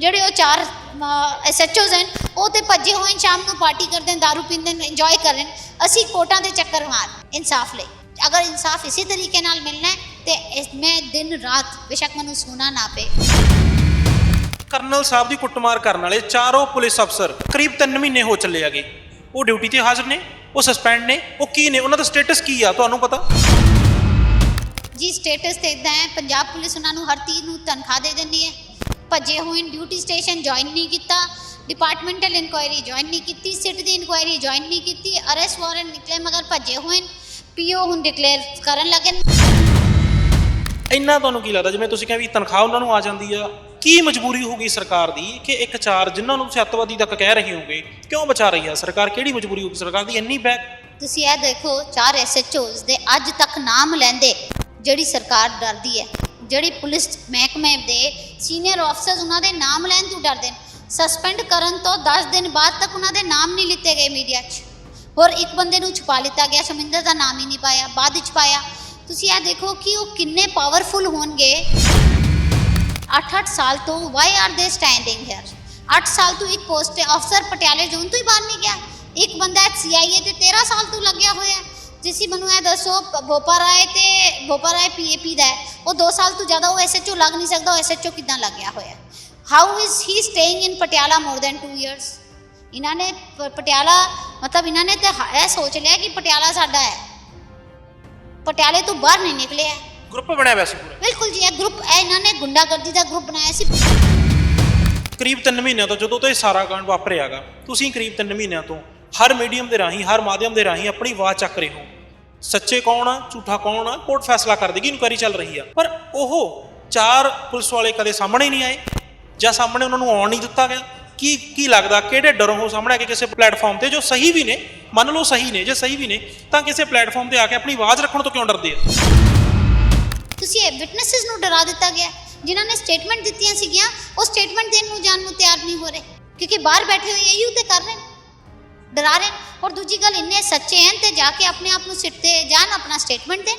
ਜਿਹੜੇ ਉਹ ਚਾਰ ਐਸਐਚਓਜ਼ ਹਨ ਉਹ ਤੇ ਭੱਜੇ ਹੋਏ ਸ਼ਾਮ ਨੂੰ ਪਾਰਟੀ ਕਰਦੇ ਨੇ दारू ਪੀਂਦੇ ਨੇ ਇੰਜੋਏ ਕਰ ਰਹੇ ਨੇ। ਅਸੀਂ ਕੋਰਟਾਂ ਦੇ ਚੱਕਰ ਮਾਰ ਇਨਸਾਫ ਲਈ। ਅਗਰ ਇਨਸਾਫ ਇਸੇ ਤਰੀਕੇ ਨਾਲ ਮਿਲਣਾ ਹੈ ਤੇ ਇਸ ਮੈਂ ਦਿਨ ਰਾਤ ਬੇਸ਼ੱਕ ਮੈਨੂੰ ਸੋਣਾ ਨਾ ਪਏ। ਕਰਨਲ ਸਾਹਿਬ ਦੀ ਕੁੱਟਮਾਰ ਕਰਨ ਵਾਲੇ ਚਾਰੋਂ ਪੁਲਿਸ ਅਫਸਰ ਕਰੀਬ 3 ਮਹੀਨੇ ਹੋ ਚੱਲੇ ਹੈਗੇ। ਉਹ ਡਿਊਟੀ ਤੇ ਹਾਜ਼ਰ ਨੇ ਉਹ ਸਸਪੈਂਡ ਨੇ ਉਹ ਕੀ ਨੇ ਉਹਨਾਂ ਦਾ ਸਟੇਟਸ ਕੀ ਆ ਤੁਹਾਨੂੰ ਪਤਾ? ਜੀ ਸਟੇਟਸ ਤੇ ਇਦਾਂ ਹੈ ਪੰਜਾਬ ਪੁਲਿਸ ਉਹਨਾਂ ਨੂੰ ਹਰ ਤੀਰ ਨੂੰ ਤਨਖਾਹ ਦੇ ਦਿੰਦੀ ਹੈ। ਭੱਜੇ ਹੋਏ ਡਿਊਟੀ ਸਟੇਸ਼ਨ ਜੁਆਇਨ ਨਹੀਂ ਕੀਤਾ ਡਿਪਾਰਟਮੈਂਟਲ ਇਨਕੁਆਇਰੀ ਜੁਆਇਨ ਨਹੀਂ ਕੀਤੀ ਸਿਟ ਦੀ ਇਨਕੁਆਇਰੀ ਜੁਆਇਨ ਨਹੀਂ ਕੀਤੀ ਅਰੈਸਟ ਵਾਰੰਟ ਨਿਕਲੇ ਮਗਰ ਭੱਜੇ ਹੋਏ ਪੀਓ ਹੁਣ ਡਿਕਲੇਅਰ ਕਰਨ ਲੱਗੇ। ਇੰਨਾ ਤੁਹਾਨੂੰ ਕੀ ਲੱਗਦਾ ਜਿਵੇਂ ਤੁਸੀਂ ਕਹਿੰਦੇ ਵੀ ਤਨਖਾਹ ਉਹਨਾਂ ਨੂੰ ਆ ਜਾਂਦੀ ਆ ਕੀ ਮਜਬੂਰੀ ਹੋਊਗੀ ਸਰਕਾਰ ਦੀ ਕਿ ਇੱਕ ਚਾਰ ਜਿਨ੍ਹਾਂ ਨੂੰ ਤੁਸੀਂ ਅੱਤਵਾਦੀ ਤੱਕ ਕਹਿ ਰਹੇ ਹੋਗੇ ਕਿਉਂ ਬਚਾ ਰਹੀ ਆ ਸਰਕਾਰ? ਕਿਹੜੀ ਮਜਬੂਰੀ ਹੋਊਗੀ ਸਰਕਾਰ ਦੀ? ਇੰਨੀ ਬੈਕ ਤੁਸੀਂ ਇਹ ਦੇਖੋ ਚਾਰ ਐਸਐਚਓਜ਼ ਦੇ ਅੱਜ ਤੱਕ ਨਾਮ ਲੈਂਦੇ ਜਿਹੜੀ ਸਰਕਾਰ ਡਰਦੀ ਹੈ। ਜਿਹੜੀ ਪੁਲਿਸ ਮਹਿਕਮੇ ਦੇ ਸੀਨੀਅਰ ਅਫਸਰਸ ਉਹਨਾਂ ਦੇ ਨਾਮ ਲੈਣ ਤੋਂ ਡਰਦੇ ਨੇ। ਸਸਪੈਂਡ ਕਰਨ ਤੋਂ 10 ਦਿਨ ਬਾਅਦ ਤੱਕ ਉਹਨਾਂ ਦੇ ਨਾਮ ਨਹੀਂ ਲਿੱਤੇ ਗਏ ਮੀਡੀਆ 'ਚ। ਹੋਰ ਇੱਕ ਬੰਦੇ ਨੂੰ ਛੁਪਾ ਲਿੱਤਾ ਗਿਆ ਸ਼ਮਿੰਦਰ ਦਾ ਨਾਮ ਹੀ ਨਹੀਂ ਪਾਇਆ, ਬਾਅਦ ਵਿੱਚ ਪਾਇਆ। ਤੁਸੀਂ ਇਹ ਦੇਖੋ ਕਿ ਉਹ ਕਿੰਨੇ ਪਾਵਰਫੁਲ ਹੋਣਗੇ। 8-8 ਸਾਲ ਤੋਂ why are they standing here 8 ਸਾਲ ਤੋਂ ਇੱਕ ਪੋਸਟ ਤੇ ਅਫਸਰ ਪਟਿਆਲੇ ਜ਼ੋਨ ਤੋਂ ਹੀ ਬਾਹਰ ਨਹੀਂ ਗਿਆ। ਇੱਕ ਬੰਦਾ ਸੀਆਈਏ ਤੇ 13 ਸਾਲ ਤੋਂ ਲੱਗਿਆ ਹੋਇਆ ਜਿਸੀ ਮੈਨੂੰ ਇਹ ਦੱਸੋ ਭੋਪਾ ਰਾਏ ਤੇ ਭੋਪਾ ਰਾਏ ਪੀਏਪੀ ਦਾ ਉਹ 2 ਸਾਲ ਤੋਂ ਜ਼ਿਆਦਾ ਉਹ ਐਸਐਚਓ ਲੱਗ ਨਹੀਂ ਸਕਦਾ ਉਹ ਐਸਐਚਓ ਕਿਦਾਂ ਲੱਗਿਆ ਹੋਇਆ? How is he staying in Patiala more than 2 years ਇਹਨਾਂ ਨੇ ਪਟਿਆਲਾ ਮਤਲਬ ਇਹਨਾਂ ਨੇ ਤੇ ਇਹ ਸੋਚ ਲਿਆ ਕਿ ਪਟਿਆਲਾ ਸਾਡਾ ਹੈ। ਪਟਿਆਲੇ ਤੋਂ ਬਾਹਰ ਨਹੀਂ ਨਿਕਲੇ ਹੈ। ਗਰੁੱਪ ਬਣਿਆ ਵੈਸੇ ਪੂਰਾ? ਬਿਲਕੁਲ ਜੀ ਇਹ ਗਰੁੱਪ ਇਹ ਇਹਨਾਂ ਨੇ ਗੁੰਡਾਗਰਦੀ ਦਾ ਗਰੁੱਪ ਬਣਾਇਆ ਸੀ। ਕਰੀਬ 3 ਮਹੀਨਿਆਂ ਤੋਂ ਜਦੋਂ ਤੋਂ ਇਹ ਸਾਰਾ ਕਾਂਡ ਵਾਪਰਿਆਗਾ ਤੁਸੀਂ ਕਰੀਬ 3 ਮਹੀਨਿਆਂ ਤੋਂ ਹਰ ਮੀਡੀਅਮ ਦੇ ਰਾਹੀਂ, ਹਰ ਮਾਧਿਅਮ ਦੇ ਰਾਹੀਂ ਆਪਣੀ ਆਵਾਜ਼ ਚੱਕ ਰਹੇ ਹੋ। ਸੱਚੇ ਕੌਣ ਆ, ਝੂਠਾ ਕੌਣ ਆ, ਕੋਰਟ ਫੈਸਲਾ ਕਰ ਦੇਗੀ, ਇਨਕੁਆਇਰੀ ਚੱਲ ਰਹੀ ਆ। ਪਰ ਉਹ ਚਾਰ ਪੁਲਿਸ ਵਾਲੇ ਕਦੇ ਸਾਹਮਣੇ ਨਹੀਂ ਆਏ, ਜਾਂ ਸਾਹਮਣੇ ਉਹਨਾਂ ਨੂੰ ਆਉਣ ਨਹੀਂ ਦਿੱਤਾ ਗਿਆ। ਕੀ ਕੀ ਲੱਗਦਾ, ਕਿਹੜੇ ਡਰੋਂ ਉਹ ਸਾਹਮਣੇ ਆ ਕੇ ਕਿਸੇ ਪਲੇਟਫਾਰਮ ਤੇ, ਜੋ ਸਹੀ ਵੀ ਨੇ, ਮੰਨ ਲਓ ਸਹੀ ਨੇ, ਜੇ ਸਹੀ ਵੀ ਨੇ, ਤਾਂ ਕਿਸੇ ਪਲੇਟਫਾਰਮ ਤੇ ਆ ਕੇ ਆਪਣੀ ਆਵਾਜ਼ ਰੱਖਣ ਤੋਂ ਕਿਉਂ ਡਰਦੇ ਆ? ਤੁਸੀਂ ਇਹ ਵਿਟਨੈਸਸ ਨੂੰ ਡਰਾ ਦਿੱਤਾ ਗਿਆ, ਜਿਨ੍ਹਾਂ ਨੇ ਸਟੇਟਮੈਂਟ ਦਿੱਤੀਆਂ ਸੀਗੀਆਂ, ਉਹ ਸਟੇਟਮੈਂਟ ਦੇਣ ਨੂੰ ਜਾਣ ਨੂੰ ਤਿਆਰ ਨਹੀਂ ਹੋ ਰਹੇ, ਕਿਉਂਕਿ ਬਾਹਰ ਬੈਠੇ ਹੋਏ ਇਹੀ ਤੇ ਕਰ ਰਹੇ ਨੇ। ਡਰਾ ਰਹੇ। ਔਰ ਦੂਜੀ ਗੱਲ ਇੰਨੇ ਸੱਚੇ ਹਨ ਤੇ ਜਾ ਕੇ ਆਪਣੇ ਆਪ ਨੂੰ ਸਿੱਟ ਤੇ ਜਾਣ ਆਪਣਾ ਸਟੇਟਮੈਂਟ ਦੇਣ?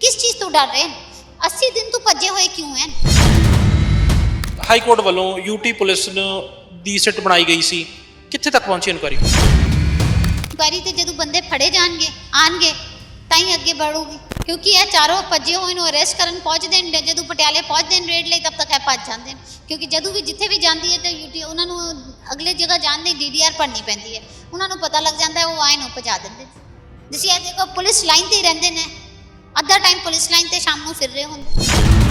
ਕਿਸ ਚੀਜ਼ ਤੋਂ ਡਰ ਰਹੇ ਹਨ 80 ਦਿਨ ਤੋਂ ਭੱਜੇ ਹੋਏ ਕਿਉਂ ਹਨ ਹਾਈ ਕੋਰਟ ਵੱਲੋਂ ਯੂਟੀ ਪੁਲਿਸ ਨੂੰ ਦੀ ਸਿੱਟ ਬਣਾਈ ਗਈ ਸੀ। ਕਿੱਥੇ ਤੱਕ ਪਹੁੰਚੀ ਇਨਕੁਆਇਰੀ ਇਨਕੁਆਇਰੀ ਤੇ ਜਦੋਂ ਬੰਦੇ ਫੜੇ ਜਾਣਗੇ ਆਣਗੇ ਤਾਂ ਹੀ ਅੱਗੇ ਵਧੂਗੀ। ਕਿਉਂਕਿ ਇਹ ਚਾਰੋਂ ਭੱਜੇ ਹੋਏ ਨੂੰ ਅਰੈਸਟ ਕਰਨ ਪਹੁੰਚਦੇ ਨੇ, ਜਦੋਂ ਪਟਿਆਲੇ ਪਹੁੰਚਦੇ ਨੇ ਰੇਡ ਲਈ, ਤਬ ਤੱਕ ਇਹ ਭੱਜ ਜਾਂਦੇ ਨੇ। ਕਿਉਂਕਿ ਜਦੋਂ ਵੀ ਜਿੱਥੇ ਵੀ ਜਾਂਦੀ ਹੈ ਤਾਂ ਯੂਟੀ ਉਹਨਾਂ ਨੂੰ ਅਗਲੇ ਜਗ੍ਹਾ ਜਾਣ ਲਈ ਡੀਡੀਆਰ ਭਰਨੀ ਪੈਂਦੀ ਹੈ। ਉਹਨਾਂ ਨੂੰ ਪਤਾ ਲੱਗ ਜਾਂਦਾ ਹੈ, ਉਹ ਆਏ ਨੂੰ ਪਹੁੰਚਾ ਦਿੰਦੇ ਨੇ। ਇਹ ਦੇਖੋ, ਪੁਲਿਸ ਲਾਈਨ ਤੇ ਹੀ ਰਹਿੰਦੇ ਨੇ। ਅੱਧਾ ਟਾਈਮ ਪੁਲਿਸ ਲਾਈਨ ਤੇ, ਸ਼ਾਮ ਨੂੰ ਫਿਰ ਰਹੇ ਹੁੰਦੇ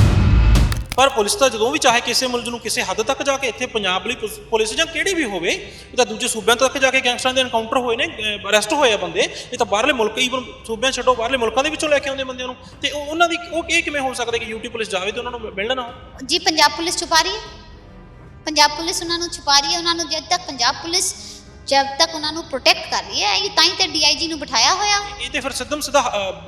ਪਰ ਪੁਲਿਸ ਤਾਂ ਜਦੋਂ ਵੀ ਚਾਹੇ ਕਿਸੇ ਮੁਲਜ਼ਮ ਨੂੰ ਕਿਸੇ ਹੱਦ ਤੱਕ ਜਾ ਕੇ ਇੱਥੇ ਪੰਜਾਬ ਲਈ ਪੁਲਿਸ- ਜਾਂ ਕਿਹੜੀ ਵੀ ਹੋਵੇ ਇਹ ਤਾਂ ਦੂਜੇ ਸੂਬਿਆਂ ਤੱਕ ਜਾ ਕੇ ਗੈਂਗਸਟਰਾਂ ਦੇ ਐਨਕਾਊਂਟਰ ਹੋਏ ਨੇ ਅਰੈਸਟ ਹੋਏ ਆ ਬੰਦੇ ਇਹ ਤਾਂ ਬਾਹਰਲੇ ਮੁਲਕ ਈਵਨ ਸੂਬਿਆਂ ਛੱਡੋ ਬਾਹਰਲੇ ਮੁਲਕਾਂ ਦੇ ਵਿੱਚੋਂ ਲੈ ਕੇ ਆਉਂਦੇ ਬੰਦਿਆਂ ਨੂੰ। ਤੇ ਉਹ- ਉਹਨਾਂ ਦੀ ਉਹ ਇਹ ਕਿਵੇਂ ਹੋ ਸਕਦਾ ਕਿ ਯੂਟੀ ਪੁਲਿਸ ਜਾਵੇ ਤੇ ਉਹਨਾਂ ਨੂੰ ਮਿਲਣਾ ਨਾ ਜੀ ਪੰਜਾਬ ਪੁਲਿਸ ਛੁਪਾ ਰਹੀ ਹੈ। ਪੰਜਾਬ ਪੁਲਿਸ ਉਹਨਾਂ ਨੂੰ ਛੁਪਾ ਰਹੀ ਹੈ। ਉਹਨਾਂ ਨੂੰ ਜਦ ਤੱਕ ਪੰਜਾਬ ਪੁਲਿਸ ਜਦ ਤੱਕ ਉਹਨਾਂ ਨੂੰ ਪ੍ਰੋਟੈਕਟ ਕਰ ਰਹੀ ਹੈ ਇਹ ਤਾਂ ਹੀ ਤੇ ਡੀਆਈਜੀ ਨੂੰ ਬਿਠਾਇਆ ਹੋਇਆ। ਇਹ ਤੇ ਫਿਰ ਸਿੱਧਮ ਸਿੱਧਾ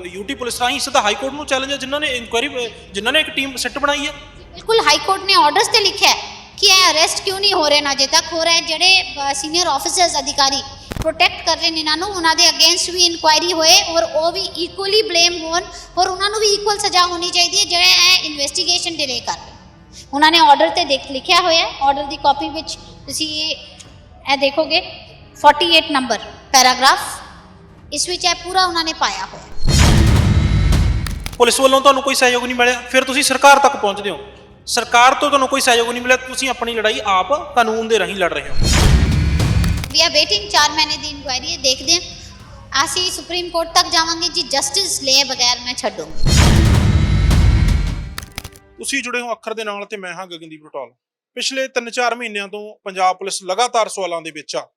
ਯੂਟੀ ਪੁਲਿਸ ਰਾਹੀਂ ਸਿੱਧਾ ਹਾਈ ਕੋਰਟ ਨੂੰ ਚੈਲੰਜ ਹੈ ਜਿਨ੍ਹਾਂ ਨੇ ਇਨਕੁਆਇਰੀ ਜਿਨ੍ਹਾਂ ਨੇ ਇੱਕ ਟੀਮ ਸੈੱਟ ਬਣਾਈ ਹੈ। ਬਿਲਕੁਲ ਹਾਈ ਕੋਰਟ ਨੇ ਆਰਡਰਸ ਤੇ ਲਿਖਿਆ ਹੈ ਕਿ ਇਹ ਅਰੈਸਟ ਕਿਉਂ ਨਹੀਂ ਹੋ ਰਹੇ ਨਾ ਅਜੇ ਤੱਕ ਹੋ ਰਿਹਾ ਜਿਹੜੇ ਸੀਨੀਅਰ ਆਫੀਸਰਸ ਅਧਿਕਾਰੀ ਪ੍ਰੋਟੈਕਟ ਕਰ ਰਹੇ ਨੇ ਇਹਨਾਂ ਨੂੰ ਉਹਨਾਂ ਦੇ ਅਗੇਂਸਟ ਵੀ ਇਨਕੁਆਇਰੀ ਹੋਏ ਔਰ ਉਹ ਵੀ ਇਕੁਅਲੀ ਬਲੇਮ ਹੋਣ ਔਰ ਉਹਨਾਂ ਨੂੰ ਵੀ ਇਕੁਅਲ ਸਜ਼ਾ ਹੋਣੀ ਚਾਹੀਦੀ ਹੈ ਜਿਹੜੇ ਇਹ ਇਨਵੈਸਟੀਗੇਸ਼ਨ ਡਿਲੇ ਕਰ ਰਹੇ ਉਹਨਾਂ ਨੇ ਆਰਡਰ ਤੇ ਦੇਖ ਲਿਖਿਆ ਹੋਇਆ ਹੈ ਆਰਡਰ ਦੀ ਕਾਪੀ ਵਿੱਚ ਤੁਸੀਂ ਇਹ ਦੇਖੋਗੇ 48 ਨੰਬਰ ਪੈਰਾਗ੍ਰਾਫ ਇਸ ਵਿੱਚ ਇਹ ਪੂਰਾ ਉਹਨਾਂ ਨੇ ਪਾਇਆ ਹੋਇਆ ਪੁਲਿਸ ਵੱਲੋਂ ਤੁਹਾਨੂੰ ਕੋਈ ਸਹਿਯੋਗ ਨਹੀਂ ਮਿਲਿਆ ਫਿਰ ਤੁਸੀਂ ਸਰਕਾਰ ਤੱਕ ਪਹੁੰਚਦੇ ਹੋ ਸਰਕਾਰ ਤੋਂ ਤੁਹਾਨੂੰ ਕੋਈ ਸਹਿਯੋਗ ਨਹੀਂ ਮਿਲਿਆ ਤੁਸੀਂ ਆਪਣੀ ਲੜਾਈ ਆਪ ਕਾਨੂੰਨ ਦੇ ਰਾਹੀਂ ਲੜ ਰਹੇ ਹੋ। ਵੀ ਆਰ ਵੇਟਿੰਗ 4 ਮਹੀਨੇ ਦੀ ਇਨਕੁਆਇਰੀ ਹੈ ਦੇਖਦੇ ਹਾਂ। ਅਸੀਂ ਸੁਪਰੀਮ ਕੋਰਟ ਤੱਕ ਜਾਵਾਂਗੇ ਜੀ ਜਸਟਿਸ ਲਏ ਬਗੈਰ ਮੈਂ ਛੱਡੂੰਗੀ। ਤੁਸੀਂ ਜੁੜੇ ਹੋ ਅੱਖਰ ਦੇ ਨਾਲ ਤੇ ਮੈਂ ਹਾਂ ਗਗਨਦੀਪ ਰਟੋਲ। ਪਿਛਲੇ 3-4 ਮਹੀਨਿਆਂ ਤੋਂ ਪੰਜਾਬ ਪੁਲਿਸ ਲਗਾਤਾਰ ਸਵਾਲਾਂ ਦੇ ਵਿੱਚ ਆ।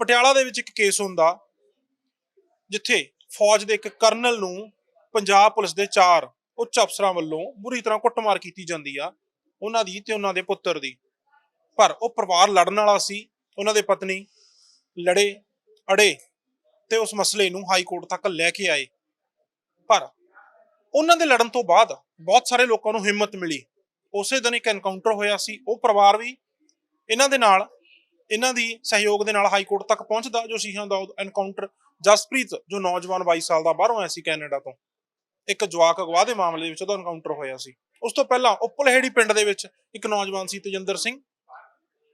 ਪਟਿਆਲਾ ਦੇ ਵਿੱਚ ਇੱਕ ਕੇਸ ਹੁੰਦਾ ਜਿੱਥੇ ਫੌਜ ਦੇ ਇੱਕ ਕਰਨਲ ਨੂੰ ਪੰਜਾਬ ਪੁਲਿਸ ਦੇ ਚਾਰ ਉੱਚ ਅਫਸਰਾਂ ਵੱਲੋਂ ਬੁਰੀ ਤਰ੍ਹਾਂ ਕੁੱਟਮਾਰ ਕੀਤੀ ਜਾਂਦੀ ਆ। ਉਹਨਾਂ ਦੀ ਤੇ ਉਹਨਾਂ ਦੇ ਪੁੱਤਰ ਦੀ। ਪਰ ਉਹ ਪਰਿਵਾਰ ਲੜਨ ਵਾਲਾ ਸੀ, ਉਹਨਾਂ ਦੇ ਪਤਨੀ ਲੜੇ, ਅੜੇ ਤੇ ਉਸ ਮਸਲੇ ਨੂੰ ਹਾਈ ਕੋਰਟ ਤੱਕ ਲੈ ਕੇ ਆਏ। ਪਰ ਉਹਨਾਂ ਦੇ ਲੜਨ ਤੋਂ ਬਾਅਦ ਬਹੁਤ ਸਾਰੇ ਲੋਕਾਂ ਨੂੰ ਹਿੰਮਤ ਮਿਲੀ। ਉਸੇ ਦਿਨ ਇੱਕ ਐਨਕਾਊਂਟਰ ਹੋਇਆ ਸੀ। ਉਹ ਪਰਿਵਾਰ ਵੀ ਇਹਨਾਂ ਦੇ ਨਾਲ, ਇਹਨਾਂ ਦੀ ਸਹਿਯੋਗ ਦੇ ਨਾਲ ਹਾਈ ਕੋਰਟ ਤੱਕ ਪਹੁੰਚਦਾ, ਜੋ ਸੀਹਾਂ ਦਾ ਐਨਕਾਊਂਟਰ ਜਸਪ੍ਰੀਤ, ਜੋ ਨੌਜਵਾਨ 22 ਸਾਲ ਦਾ ਬਾਹਰੋਂ ਆਇਆ ਸੀ ਕੈਨੇਡਾ ਤੋਂ। ਇੱਕ ਜਵਾਕ ਅਗਵਾ ਦੇ ਮਾਮਲੇ ਵਿੱਚ ਉਹਦਾ ਐਨਕਾਊਂਟਰ ਹੋਇਆ ਸੀ। ਉਸ ਤੋਂ ਪਹਿਲਾਂ ਉਪਲਹੇੜੀ ਪਿੰਡ ਦੇ ਵਿੱਚ ਇੱਕ ਨੌਜਵਾਨ ਸੀ ਤੇਜਿੰਦਰ ਸਿੰਘ।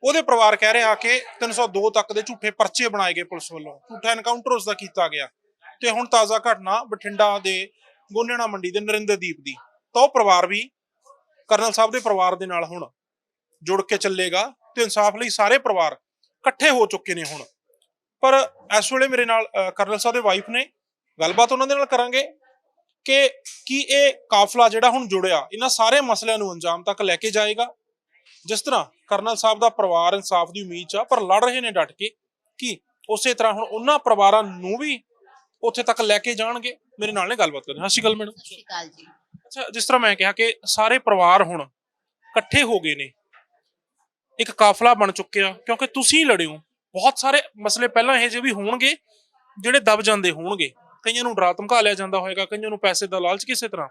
ਉਹਦੇ ਪਰਿਵਾਰ ਕਹਿ ਰਿਹਾ ਕਿ 302 ਤੱਕ ਦੇ ਝੂਠੇ ਪਰਚੇ ਬਣਾਏ ਗਏ ਪੁਲਿਸ ਵੱਲੋਂ। ਝੂਠਾ ਐਨਕਾਊਂਟਰ ਉਸ ਦਾ ਕੀਤਾ ਗਿਆ। ਤੇ ਹੁਣ ਤਾਜ਼ਾ ਘਟਨਾ ਬਠਿੰਡਾ ਦੇ ਗੋਨੇਣਾ ਮੰਡੀ ਦੇ ਨਰਿੰਦਰਦੀਪ ਦੀ। ਤਾਂ ਉਹ ਪਰਿਵਾਰ ਵੀ ਕਰਨਲ ਸਾਹਿਬ ਦੇ ਪਰਿਵਾਰ ਦੇ ਨਾਲ ਹੁਣ ਜੁੜ ਕੇ ਚੱਲੇਗਾ ਤੇ ਇਨਸਾਫ ਲਈ ਸਾਰੇ ਪਰਿਵਾਰ ਇਕੱਠੇ ਹੋ ਚੁੱਕੇ ਨੇ ਹੁਣ। ਪਰ ਇਸ ਵੇਲੇ ਮੇਰੇ ਨਾਲ ਕਰਨਲ ਸਾਹਿਬ ਦੇ ਵਾਈਫ ਨੇ। ਗੱਲਬਾਤ ਉਹਨਾਂ ਦੇ ਨਾਲ ਕਰਾਂਗੇ। ਕਿ ਕੀ ਇਹ ਕਾਫਲਾ ਜਿਹੜਾ ਹੁਣ ਜੁੜਿਆ ਇਹਨਾਂ ਸਾਰੇ ਮਸਲਿਆਂ ਨੂੰ ਅੰਜਾਮ ਤੱਕ ਲੈ ਕੇ ਜਾਏਗਾ? ਜਿਸ ਤਰ੍ਹਾਂ ਕਰਨਲ ਸਾਹਿਬ ਦਾ ਪਰਿਵਾਰ ਇਨਸਾਫ ਦੀ ਉਮੀਦ 'ਚ ਆ ਪਰ ਲੜ ਰਹੇ ਨੇ ਡਟ ਕੇ ਕਿ ਉਸੇ ਤਰ੍ਹਾਂ ਹੁਣ ਉਹਨਾਂ ਪਰਿਵਾਰਾਂ ਨੂੰ ਵੀ ਉੱਥੇ ਤੱਕ ਲੈ ਕੇ ਜਾਣਗੇ? ਮੇਰੇ ਨਾਲ ਨੇ ਗੱਲਬਾਤ ਕਰਦੇ ਹਾਂ। ਸਤਿ ਸ਼੍ਰੀ ਅਕਾਲ ਮੈਡਮ। ਸਤਿ ਸ਼੍ਰੀ ਅਕਾਲ ਜੀ। ਅੱਛਾ ਜਿਸ ਤਰ੍ਹਾਂ ਮੈਂ ਕਿਹਾ ਕਿ ਸਾਰੇ ਪਰਿਵਾਰ ਹੁਣ ਇਕੱਠੇ ਹੋ ਗਏ ਨੇ ਇੱਕ ਕਾਫਲਾ ਬਣ ਚੁੱਕਿਆ ਕਿਉਂਕਿ ਤੁਸੀਂ ਲੜਿਓ ਬਹੁਤ ਸਾਰੇ ਮਸਲੇ ਪਹਿਲਾਂ ਇਹ ਜਿਹੇ ਵੀ ਹੋਣਗੇ ਜਿਹੜੇ ਦਬ ਜਾਂਦੇ ਹੋਣਗੇ। ਕਈਆਂ ਨੂੰ ਡਰਾ ਧਮਕਾ ਲਿਆ ਜਾਂਦਾ ਹੋਵੇਗਾ ਕਈਆਂ ਨੂੰ ਪੈਸੇ ਦਾ ਲਾਲਚ ਕਿਸੇ ਤਰ੍ਹਾਂ।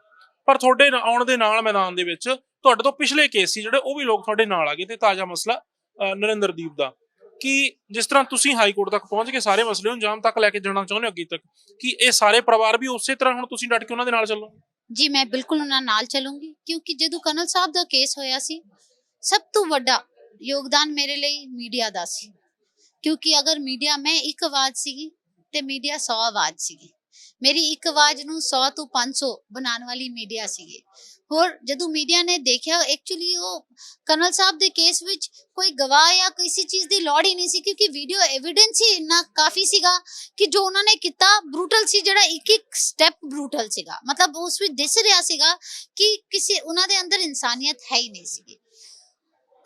ਪਰ ਤੁਹਾਡੇ ਆਉਣ ਦੇ ਨਾਲ ਮੈਦਾਨ ਦੇ ਵਿੱਚ ਤੁਹਾਡੇ ਤੋਂ ਪਿਛਲੇ ਕੇਸ ਸੀ ਜਿਹੜੇ, ਉਹ ਵੀ ਲੋਕ ਤੁਹਾਡੇ ਨਾਲ ਆ ਗਏ ਤੇ ਤਾਜ਼ਾ ਮਸਲਾ ਨਰਿੰਦਰਦੀਪ ਦਾ। ਕਿ ਜਿਸ ਤਰ੍ਹਾਂ ਤੁਸੀਂ ਹਾਈ ਕੋਰਟ ਤੱਕ ਪਹੁੰਚ ਕੇ ਸਾਰੇ ਮਸਲੇ ਨੂੰ ਅੰਜਾਮ ਤੱਕ ਲੈ ਕੇ ਜਾਣਾ ਚਾਹੁੰਦੇ ਹੋ ਅੱਗੇ ਤੱਕ, ਕਿ ਇਹ ਸਾਰੇ ਪਰਿਵਾਰ ਵੀ ਉਸੇ ਤਰ੍ਹਾਂ ਹੁਣ ਤੁਸੀਂ ਡਟ ਕੇ ਉਹਨਾਂ ਦੇ ਨਾਲ ਚੱਲੋ? ਜੀ, ਮੈਂ ਬਿਲਕੁਲ ਉਹਨਾਂ ਨਾਲ ਚੱਲੂੰਗੀ, ਕਿਉਂਕਿ ਜਦੋਂ ਕਰਨਲ ਸਾਹਿਬ ਦਾ ਕੇਸ ਹੋਇਆ ਸੀ, ਸਭ ਤੋਂ ਵੱਡਾ ਯੋਗਦਾਨ ਮੇਰੇ ਲਈ ਮੀਡੀਆ ਦਾ ਸੀ। ਕਿਉਂਕਿ ਅਗਰ ਮੀਡੀਆ, ਮੈਂ ਇੱਕ ਆਵਾਜ਼ ਸੀਗੀ ਤੇ ਮੀਡੀਆ 100 ਆਵਾਜ਼ ਸੀਗੀ। ਮੇਰੀ ਇੱਕ ਆਵਾਜ਼ ਨੂੰ 100 ਤੋਂ 500 ਬਣਾਉਣ ਵਾਲੀ ਮੀਡੀਆ ਸੀਗੀ। ਹੋਰ ਜਦੋਂ ਮੀਡੀਆ ਨੇ ਦੇਖਿਆ ਐਕਚੁਅਲੀ ਉਹ ਕਰਨਲ ਸਾਹਿਬ ਦੇ ਕੇਸ ਵਿੱਚ ਕੋਈ ਗਵਾਹ ਜਾਂ ਕਿਸੇ ਚੀਜ਼ ਦੀ ਲੋੜ ਹੀ ਨਹੀਂ ਸੀ, ਕਿਉਂਕਿ ਵੀਡੀਓ ਐਵੀਡੈਂਸ ਹੀ ਇੰਨਾ ਕਾਫੀ ਸੀਗਾ ਕਿ ਜੋ ਉਹਨਾਂ ਨੇ ਕੀਤਾ ਬਰੂਟਲ ਸੀ, ਜਿਹੜਾ ਇੱਕ ਇੱਕ ਸਟੈਪ ਬਰੂਟਲ ਸੀਗਾ। ਮਤਲਬ ਉਸ ਵਿੱਚ ਦਿਸ ਰਿਹਾ ਸੀਗਾ ਕਿ ਕਿਸੇ ਉਹਨਾਂ ਦੇ ਅੰਦਰ ਇਨਸਾਨੀਅਤ ਹੈ ਹੀ ਨਹੀਂ ਸੀਗੀ।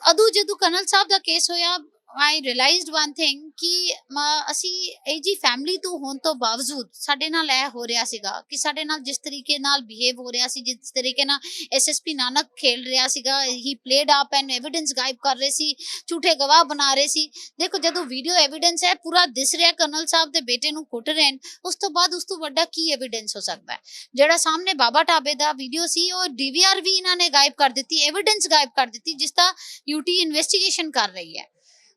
ਅਦੂ ਜਦੋਂ ਕਰਨਲ ਸਾਹਿਬ ਦਾ ਕੇਸ ਹੋਇਆ ਆਈ ਰਿਅਲਾਈਜ਼ਡ ਵਨ ਥਿੰਗ ਕਿ ਅਸੀਂ ਇਹ ਜੀ ਫੈਮਿਲੀ ਤੋਂ ਹੋਣ ਤੋਂ ਬਾਵਜੂਦ ਸਾਡੇ ਨਾਲ ਇਹ ਹੋ ਰਿਹਾ ਸੀਗਾ ਕਿ ਸਾਡੇ ਨਾਲ ਜਿਸ ਤਰੀਕੇ ਨਾਲ ਬਿਹੇਵ ਹੋ ਰਿਹਾ ਸੀ, ਜਿਸ ਤਰੀਕੇ ਨਾਲ ਐਸਐਸਪੀ ਨਾਨਕ ਖੇਲ ਰਿਹਾ ਸੀਗਾ he played up and evidence ਗਾਇਬ ਕਰ ਰਹੇ ਸੀ, ਝੂਠੇ ਗਵਾਹ ਬਣਾ ਰਹੇ ਸੀ। ਦੇਖੋ ਜਦੋਂ ਵੀਡੀਓ ਐਵੀਡੈਂਸ ਹੈ, ਪੂਰਾ ਦਿਸ ਰਿਹਾ ਕਰਨਲ ਸਾਹਿਬ ਦੇ ਬੇਟੇ ਨੂੰ ਕੁੱਟ ਰਹੇ ਨੇ ਉਸ ਤੋਂ ਬਾਅਦ ਉਸ ਤੋਂ ਵੱਡਾ ਕੀ ਐਵੀਡੈਂਸ ਹੋ ਸਕਦਾ ਹੈ? ਜਿਹੜਾ ਸਾਹਮਣੇ ਬਾਬਾ ਟਾਬੇ ਦਾ ਵੀਡੀਓ ਸੀ, ਉਹ ਡੀਵੀਆਰ ਵੀ ਇਹਨਾਂ ਨੇ ਗਾਇਬ ਕਰ ਦਿੱਤੀ ਐਵੀਡੈਂਸ ਗਾਇਬ ਕਰ ਦਿੱਤੀ, ਜਿਸ ਦਾ ਯੂਟੀ ਇਨਵੈਸਟੀਗੇਸ਼ਨ ਕਰ ਰਹੀ ਹੈ।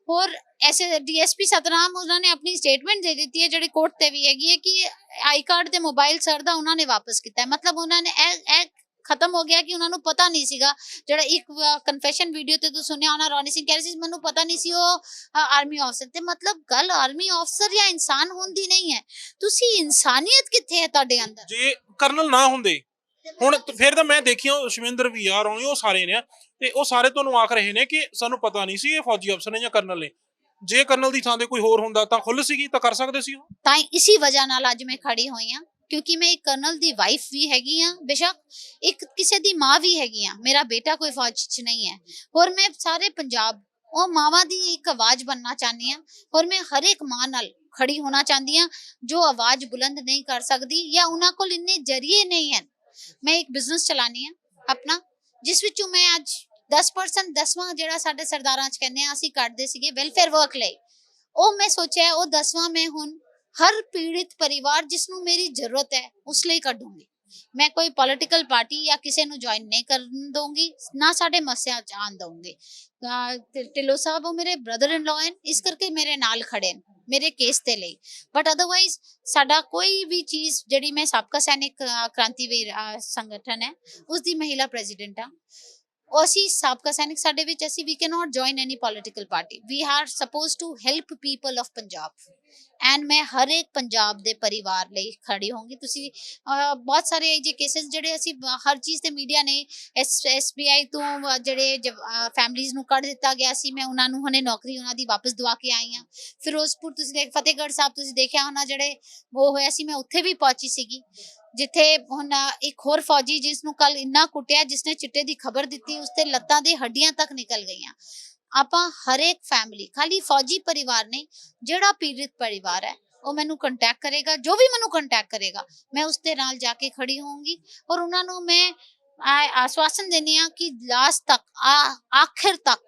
ਹੋਰ ਐਸੇ ਡੀਐਸਪੀ ਸਤਨਾਮ ਉਹਨਾਂ ਨੇ ਆਪਣੀ ਸਟੇਟਮੈਂਟ ਦੇ ਦਿੱਤੀ ਹੈ, ਜਿਹੜੀ ਕੋਰਟ ਤੇ ਵੀ ਹੈਗੀ ਹੈ ਕਿ ਆਈ ਕਾਰਡ ਤੇ ਮੋਬਾਈਲ ਸਰ ਦਾ ਉਹਨਾਂ ਨੇ ਵਾਪਸ ਕੀਤਾ ਹੈ। ਮਤਲਬ ਉਹਨਾਂ ਨੇ ਇਹ ਇਹ ਖਤਮ ਹੋ ਗਿਆ ਕਿ ਉਹਨਾਂ ਨੂੰ ਪਤਾ ਨਹੀਂ ਸੀਗਾ। ਜਿਹੜਾ ਇੱਕ ਕਨਫੈਸ਼ਨ ਵੀਡੀਓ ਤੇ ਤੂੰ ਸੁਣਿਆ ਹੋਣਾ ਰੌਣੀ ਸਿੰਘ ਕਹਿ ਰਹੀ ਸੀ, ਮੈਨੂੰ ਪਤਾ ਨਹੀਂ ਸੀ ਉਹ ਆਰਮੀ ਅਫਸਰ ਤੇ। ਮਤਲਬ ਗੱਲ ਆਰਮੀ ਅਫਸਰ ਜਾਂ ਇਨਸਾਨ ਹੁੰਦੀ ਨਹੀਂ ਹੈ। ਤੁਸੀਂ ਇਨਸਾਨੀਅਤ ਕਿੱਥੇ ਹੈ ਤੁਹਾਡੇ ਅੰਦਰ? ਜੇ ਕਰਨਲ ਨਾ ਹੁੰਦੇ। ਹੁਣ ਫਿਰ ਤਾਂ ਮੈਂ ਦੇਖਿਆ ਸ਼ਵਿੰਦਰ ਵੀ ਆ ਰੌਣੀ ਉਹ ਸਾਰੇ ਨੇ ਤੇ ਉਹ ਸਾਰੇ ਤੁਹਾਨੂੰ ਆਖ ਰਹੇ ਨੇ ਕਿ ਸਾਨੂੰ ਪਤਾ ਨਹੀਂ ਸੀ ਇਹ ਫੌਜੀ ਅਫਸਰ ਨੇ ਜਾਂ ਕਰਨਲ ਨੇ। ਜੇ ਕਰਨਲ ਦੀ ਥਾਂ ਤੇ ਕੋਈ ਹੋਰ ਹੁੰਦਾ ਤਾਂ ਖੁੱਲ ਸੀਗੀ, ਤਾਂ ਕਰ ਸਕਦੇ ਸੀ ਉਹ? ਤਾਂ ਇਸੀ ਵਜ੍ਹਾ ਨਾਲ ਅੱਜ ਮੈਂ ਖੜੀ ਹੋਈ ਹਾਂ, ਕਿਉਂਕਿ ਮੈਂ ਇੱਕ ਕਰਨਲ ਦੀ ਵਾਈਫ ਵੀ ਹੈਗੀ ਆ ਬੇਸ਼ੱਕ ਇੱਕ ਕਿਸੇ ਦੀ ਮਾਂ ਵੀ ਹੈਗੀ ਆ ਮੇਰਾ ਬੇਟਾ ਕੋਈ ਫੌਜ 'ਚ ਨਹੀਂ ਹੈ। ਹੋਰ ਮੈਂ ਸਾਰੇ ਪੰਜਾਬ, ਉਹ ਮਾਵਾਂ ਦੀ ਇੱਕ ਆਵਾਜ਼ ਬਣਨਾ ਚਾਹੁੰਦੀ ਆ ਹੋਰ ਮੈਂ ਹਰ ਇੱਕ ਮਾਂ ਨਾਲ ਖੜੀ ਹੋਣਾ ਚਾਹੁੰਦੀ ਆ ਜੋ ਆਵਾਜ਼ ਬੁਲੰਦ ਨਹੀਂ ਕਰ ਸਕਦੀ ਜਾਂ ਉਹਨਾਂ ਕੋਲ ਇੰਨੇ ਜਰੀਏ ਨਹੀਂ ਹਨ। ਮੈਂ ਇੱਕ ਬਿਜ਼ਨਸ ਚਲਾਨੀ ਆ ਆਪਣਾ ਜਿਸ ਵਿੱਚੋਂ ਮੈਂ ਅੱਜ 10% ਦਸਵਾਂ ਜਿਹੜਾ ਸਾਡੇ ਸਰਦਾਰਾਂ 'ਚ ਕਹਿੰਦੇ ਆ, ਅਸੀਂ ਕੱਢਦੇ ਸੀਗੇ ਵੈਲਫੇਅਰ ਵਰਕ ਲਈ। ਉਹ ਮੈਂ ਸੋਚਿਆ, ਉਹ ਦਸਵਾਂ ਮੈਂ ਹੁਣ ਹਰ ਪੀੜਿਤ ਪਰਿਵਾਰ ਜਿਸ ਨੂੰ ਮੇਰੀ ਜ਼ਰੂਰਤ ਹੈ, ਉਸ ਲਈ ਕੱਢੂੰਗੀ। ਮੈਂ ਕੋਈ ਪੋਲਿਟੀਕਲ ਪਾਰਟੀ ਜਾਂ ਕਿਸੇ ਨੂੰ ਜੁਆਇਨ ਨਹੀਂ ਕਰਨ ਦਊਂਗੀ, ਨਾ ਸਾਡੇ ਮਸਿਆ ਚ ਆਉਣ ਦਊਂਗੀ ਅਹ ਢਿੱਲੋਂ ਸਾਹਿਬ ਉਹ ਮੇਰੇ ਬ੍ਰਦਰ ਇਨ ਲਾਅ ਹਨ ਇਸ ਕਰਕੇ ਮੇਰੇ ਨਾਲ ਖੜੇ ਨੇ ਮੇਰੇ ਕੇਸ ਦੇ ਲਈ। ਬਟ ਅਦਰਵਾਈਜ਼ ਸਾਡਾ ਕੋਈ ਵੀ ਚੀਜ਼ ਜਿਹੜੀ ਮੈਂ ਸਾਬਕਾ ਸੈਨਿਕ ਕ੍ਰਾਂਤੀਵੀਰ ਸੰਗਠਨ ਹੈ ਉਸ ਦੀ ਮਹਿਲਾ ਪ੍ਰੈਜ਼ੀਡੈਂਟ ਆ। ਉਹ ਅਸੀਂ ਸਾਬਕਾ ਸੈਨਿਕ ਸਾਡੇ ਵਿੱਚ, ਅਸੀਂ ਵੀ cannot join any political party we are supposed to help people of Punjab and ਮੈਂ ਹਰ ਇੱਕ ਪੰਜਾਬ ਦੇ ਪਰਿਵਾਰ ਲਈ ਖੜੀ ਹੋਵਾਂਗੀ ਤੁਸੀਂ ਬਹੁਤ ਸਾਰੇ ਇਹ ਜਿਹੇ ਕੇसेस ਜਿਹੜੇ ਅਸੀਂ ਹਰ ਚੀਜ਼ ਤੇ ਮੀਡੀਆ ਨੇ ਐਸਬੀਆਈ ਤੋਂ ਜਿਹੜੇ ਫੈਮਲੀਆਂ ਨੂੰ ਕੱਢ ਦਿੱਤਾ ਗਿਆ ਸੀ। ਮੈਂ ਉਹਨਾਂ ਨੂੰ ਹੁਣੇ ਨੌਕਰੀ ਉਹਨਾਂ ਦੀ ਵਾਪਸ ਦਵਾ ਕੇ ਆਈ ਹਾਂ। ਫਿਰੋਜ਼ਪੁਰ, ਤੁਸੀਂ ਦੇਖ, ਫਤਿਹਗੜ੍ਹ ਸਾਹਿਬ ਤੁਸੀਂ ਦੇਖਿਆ ਹੋਣਾ ਜਿਹੜੇ ਉਹ ਹੋਇਆ ਸੀ। ਮੈਂ ਉੱਥੇ ਵੀ ਪਹੁੰਚੀ ਸੀਗੀ। ਜਿੱਥੇ ਹੁਣ ਇੱਕ ਹੋਰ ਫੌਜੀ ਜਿਸ ਨੂੰ ਕੱਲ ਇੰਨਾ ਕੁੱਟਿਆ, ਜਿਸਨੇ ਚਿੱਟੇ ਦੀ ਖਬਰ ਦਿੱਤੀ ਉਸ ਤੇ ਲੱਤਾਂ ਦੇ ਹੱਡੀਆਂ ਤੱਕ ਨਿਕਲ ਗਈਆਂ। ਆਪਾਂ ਹਰੇਕ ਫੈਮਿਲੀ ਖਾਲੀ ਫੌਜੀ ਪਰਿਵਾਰ ਨਹੀਂ, ਜਿਹੜਾ ਪੀੜਿਤ ਪਰਿਵਾਰ ਹੈ, ਉਹ ਮੈਨੂੰ ਕੰਟੈਕਟ ਕਰੇਗਾ, ਜੋ ਵੀ ਮੈਨੂੰ ਕੰਟੈਕਟ ਕਰੇਗਾ, ਮੈਂ ਉਸ ਦੇ ਨਾਲ ਜਾ ਕੇ ਖੜੀ ਹੋਊਂਗੀ ਔਰ ਉਹਨਾਂ ਨੂੰ ਮੈਂ ਆਸ਼ਵਾਸਨ ਦੇਣੀ ਆ ਕਿ ਲਾਸਟ ਤੱਕ ਆਖਿਰ ਤੱਕ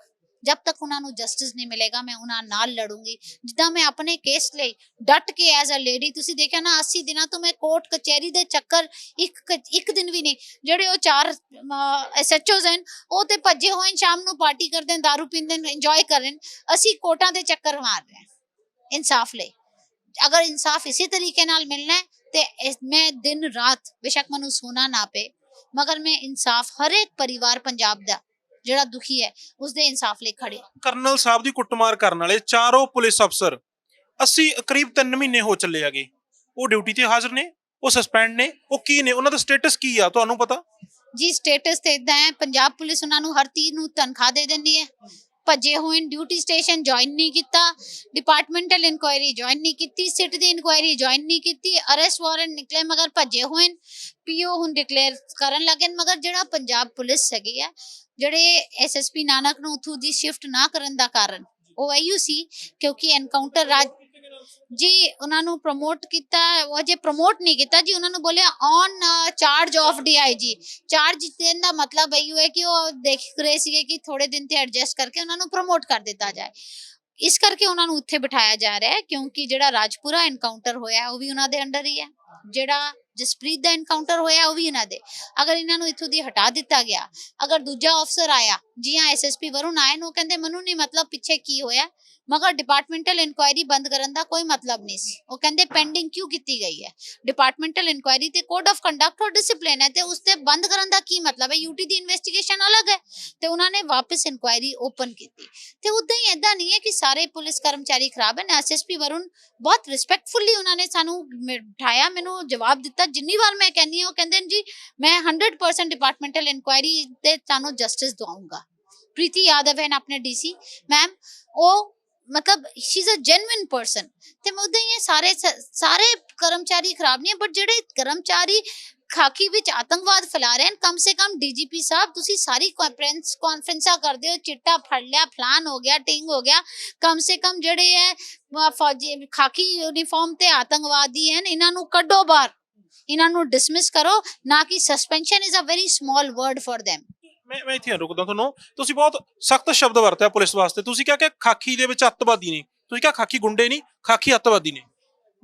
ਜਦ ਤੱਕ ਉਹਨਾਂ ਨੂੰ ਜਸਟਿਸ ਨਹੀਂ ਮਿਲੇਗਾ, ਮੈਂ ਉਹਨਾਂ ਨਾਲ ਲੜੂੰਗੀ। ਜਿੱਦਾਂ ਮੈਂ ਆਪਣੇ ਕੇਸ ਲਈ ਡਟ ਕੇ ਐਜ਼ ਅ ਲੇਡੀ ਤੁਸੀਂ ਦੇਖਿਆ ਨਾ 80 ਦਿਨਾਂ ਤੋਂ ਮੈਂ ਕੋਰਟ ਕਚਹਿਰੀ ਦੇ ਚੱਕਰ ਇੱਕ ਇੱਕ ਦਿਨ ਵੀ ਨਹੀਂ, ਜਿਹੜੇ ਉਹ ਚਾਰ ਐਸਐਚਓਜ਼ ਹਨ, ਉਹ ਤੇ ਭੱਜੇ ਹੋਏ ਸ਼ਾਮ ਨੂੰ ਪਾਰਟੀ ਕਰਦੇ ਨੇ दारू ਪੀਂਦੇ ਨੇ ਇੰਜੋਏ ਕਰਨ ਅਸੀਂ ਕੋਰਟਾਂ ਦੇ ਚੱਕਰ ਮਾਰ ਰਹੇ ਹਾਂ, ਇਨਸਾਫ ਲਈ। ਅਗਰ ਇਨਸਾਫ ਇਸੇ ਤਰੀਕੇ ਨਾਲ ਮਿਲਣਾ ਹੈ, ਤੇ ਮੈਂ ਦਿਨ ਰਾਤ ਬੇਸ਼ੱਕ ਮੈਨੂੰ ਸੋਨਾ ਨਾ ਪਏ, ਮਗਰ ਮੈਂ ਇਨਸਾਫ ਹਰ ਇੱਕ ਪਰਿਵਾਰ ਪੰਜਾਬ ਦਾ ਜਿਹੜਾ ਦੁਖੀ ਹੈ ਉਸ ਦੇ ਇਨਸਾਫ ਲਈ ਖੜੇ। ਕਰਨਲ ਸਾਹਿਬ ਦੀ ਕੁੱਟਮਾਰ ਕਰਨ ਵਾਲੇ ਚਾਰੋਂ ਪੁਲਿਸ ਅਫਸਰ ਅਸੀਂ ਕਰੀਬ 3 ਮਹੀਨੇ ਹੋ ਚੱਲੇ ਆਗੇ ਉਹ ਡਿਊਟੀ ਤੇ ਹਾਜ਼ਰ ਨੇ ਉਹ ਸਸਪੈਂਡ ਨੇ ਉਹ ਕੀ ਨੇ ਉਹਨਾਂ ਦਾ ਸਟੇਟਸ ਕੀ ਆ ਤੁਹਾਨੂੰ ਪਤਾ? ਜੀ ਸਟੇਟਸ ਤੇ ਇਦਾਂ ਹੈ ਪੰਜਾਬ ਪੁਲਿਸ ਉਹਨਾਂ ਨੂੰ ਹਰ ਤੀਰ ਨੂੰ ਤਨਖਾਹ ਦੇ ਦਿੰਦੀ ਹੈ। ਭੱਜੇ ਹੋਏ ਡਿਊਟੀ ਸਟੇਸ਼ਨ ਜੁਆਇਨ ਨਹੀਂ ਕੀਤਾ ਡਿਪਾਰਟਮੈਂਟਲ ਇਨਕੁਆਇਰੀ ਜੁਆਇਨ ਨਹੀਂ ਕੀਤੀ ਸਿਟ ਦੀ ਇਨਕੁਆਇਰੀ ਜੁਆਇਨ ਨਹੀਂ ਕੀਤੀ ਅਰੈਸਟ ਵਾਰੰਟ ਨਿਕਲੇ ਮਗਰ ਭੱਜੇ ਹੋਏ ਪੀਓ ਹੁਣ ਡਿਕਲੇਅਰ ਕਰਨ ਲੱਗੇ ਮਗਰ ਜਿਹੜਾ ਪੰਜਾਬ ਪੁਲਿਸ ਹੈਗੀ ਹੈ ਜਿਹੜੇ ਐਸਐਸਪੀ ਨਾਨਕ ਨੂੰ ਉਥੋਂ ਦੀ ਸ਼ਿਫਟ ਨਾ ਕਰਨ ਦਾ ਕਾਰਨ, ਉਹ ਇਹੀ ਸੀ, ਕਿਉਂਕਿ ਐਨਕਾਊਂਟਰ ਰਾਜ ਜੀ, ਉਹਨਾਂ ਨੂੰ ਪ੍ਰਮੋਟ ਕੀਤਾ, ਉਹ ਜੇ ਪ੍ਰਮੋਟ ਨਹੀਂ ਕੀਤਾ ਜੀ, ਉਹਨਾਂ ਨੂੰ ਬੋਲਿਆ on charge of DIG charge ਦੇਣ ਦਾ ਮਤਲਬ ਇਹ ਹੈ ਕਿ ਉਹ ਦੇਖ ਰਹੇ ਸੀਗੇ ਕਿ ਥੋੜੇ ਦਿਨ ਤੇ ਐਡਜਸਟ ਕਰਕੇ ਉਹਨਾਂ ਨੂੰ ਪ੍ਰਮੋਟ ਕਰ ਦਿੱਤਾ ਜਾਏ। ਇਸ ਕਰਕੇ ਉਹਨਾਂ ਨੂੰ ਉੱਥੇ ਬਿਠਾਇਆ ਜਾ ਰਿਹਾ ਹੈ, ਕਿਉਂਕਿ ਜਿਹੜਾ ਰਾਜਪੁਰਾ ਐਨਕਾਊਂਟਰ ਹੋਇਆ, ਉਹ ਵੀ ਉਹਨਾਂ ਦੇ ਅੰਡਰ ਹੀ ਹੈ। ਜਿਹੜਾ ਜਸਪ੍ਰੀਤ ਦਾ ਐਨਕਾਊਂਟਰ ਹੋਇਆ, ਉਹ ਵੀ ਇਹਨਾਂ ਦੇ। ਅਗਰ ਇਹਨਾਂ ਨੂੰ ਇੱਥੋਂ ਦੀ ਹਟਾ ਦਿੱਤਾ ਗਿਆ, ਅਗਰ ਦੂਜਾ ਅਫਸਰ ਆਇਆ, ਜੀ ਹਾਂ ਐਸਐਸਪੀ ਵਰੁਣ ਆਏ ਨੂੰ ਕਹਿੰਦੇ, ਮੈਨੂੰ ਨਹੀਂ ਮਤਲਬ ਪਿੱਛੇ ਕੀ ਹੋਇਆ? ਮਗਰ ਡਿਪਾਰਟਮੈਂਟਲ ਇਨਕੁਆਇਰੀ ਬੰਦ ਕਰਨ ਦਾ ਕੋਈ ਮਤਲਬ ਨਹੀਂ ਸੀ। ਉਹ ਕਹਿੰਦੇ ਪੈਂਡਿੰਗ ਕਿਉਂ ਕੀਤੀ ਗਈ ਹੈ? ਡਿਪਾਰਟਮੈਂਟਲ ਇਨਕੁਆਇਰੀ ਤੇ ਕੋਡ ਆਫ ਕੰਡਕਟ ਔਰ ਡਿਸਪਲਿਨ ਹੈ ਤੇ ਉਸ ਤੇ ਬੰਦ ਕਰਨ ਦਾ ਕੀ ਮਤਲਬ ਹੈ? ਯੂਟੀ ਦੀ ਇਨਵੈਸਟੀਗੇਸ਼ਨ ਅਲੱਗ ਹੈ। ਤੇ ਉਹਨਾਂ ਨੇ ਵਾਪਸ ਇਨਕੁਆਇਰੀ ਓਪਨ ਕੀਤੀ। ਤੇ ਉਦਾਂ ਹੀ ਇਦਾਂ ਨਹੀਂ ਹੈ ਕਿ ਸਾਰੇ ਪੁਲਿਸ ਕਰਮਚਾਰੀ ਖਰਾਬ ਹਨ ਐਸਐਸਪੀ ਵਰੁਣ ਬਹੁਤ ਰਿਸਪੈਕਟਫੁਲੀ ਉਹਨਾਂ ਨੇ ਸਾਨੂੰ ਬਿਠਾਇਆ ਮੈਨੂੰ ਜਵਾਬ ਦਿੱਤਾ। ਜਿੰਨੀ ਵਾਰ ਮੈਂ ਕਹਿੰਦੀ ਹਾਂ, ਉਹ ਕਹਿੰਦੇ ਜੀ, ਮੈਂ 100% ਡਿਪਾਰਟਮੈਂਟਲ ਇਨਕੁਆਇਰੀ ਤੇ ਤੁਹਾਨੂੰ ਜਸਟਿਸ ਦਵਾਉਂਗਾ। ਪ੍ਰੀਤੀ ਯਾਦਵ ਹੈ ਆਪਣੇ ਡੀਸੀ ਮੈਮ ਉਹ ਮਤਲਬ she is a genuine person ਤੇ ਮੈਂ ਇਹ ਸਾਰੇ ਸਾਰੇ ਕਰਮਚਾਰੀ ਖਰਾਬ ਨਹੀਂ ਬਟ ਜਿਹੜੇ ਕਰਮਚਾਰੀ ਖਾਕੀ ਵਿੱਚ ਆਤੰਕਵਾਦ ਫੈਲਾ ਰਹੇ ਹਨ ਕਮ ਸੇ ਕਮ ਡੀਜੀਪੀ ਸਾਹਿਬ ਤੁਸੀਂ ਸਾਰੀ ਕਾਨਫਰੰਸ ਕਾਨਫਰੰਸਾਂ ਕਰਦੇ ਹੋ ਚਿੱਟਾ ਫੜ ਲਿਆ ਫਲਾਨ ਹੋ ਗਿਆ ਟਿੰਗ ਹੋ ਗਿਆ ਕਮ ਸੇ ਕਮ ਜਿਹੜੇ ਹੈ ਫੌਜੀ ਖਾਕੀ ਯੂਨੀਫਾਰਮ ਤੇ ਆਤੰਕਵਾਦੀ ਹਨ ਇਹਨਾਂ ਨੂੰ ਕੱਢੋ ਬਾਹਰ ਇਹਨਾਂ ਨੂੰ ਡਿਸਮਿਸ ਕਰੋ ਨਾ ਕਿ suspension is a very small word for them. ਮੈਂ ਮੈਂ ਇੱਥੇ ਰੁਕਦਾ ਤੁਹਾਨੂੰ। ਤੁਸੀਂ ਬਹੁਤ ਸਖਤ ਸ਼ਬਦ ਵਰਤਿਆ ਪੁਲਿਸ ਵਾਸਤੇ। ਤੁਸੀਂ ਕਿਹਾ ਕਿ ਖਾਕੀ ਦੇ ਵਿੱਚ ਅੱਤਵਾਦੀ ਨੇ। ਤੁਸੀਂ ਕਿਹਾ ਖਾਕੀ ਗੁੰਡੇ ਨਹੀਂ ਖਾਕੀ ਅੱਤਵਾਦੀ ਨੇ।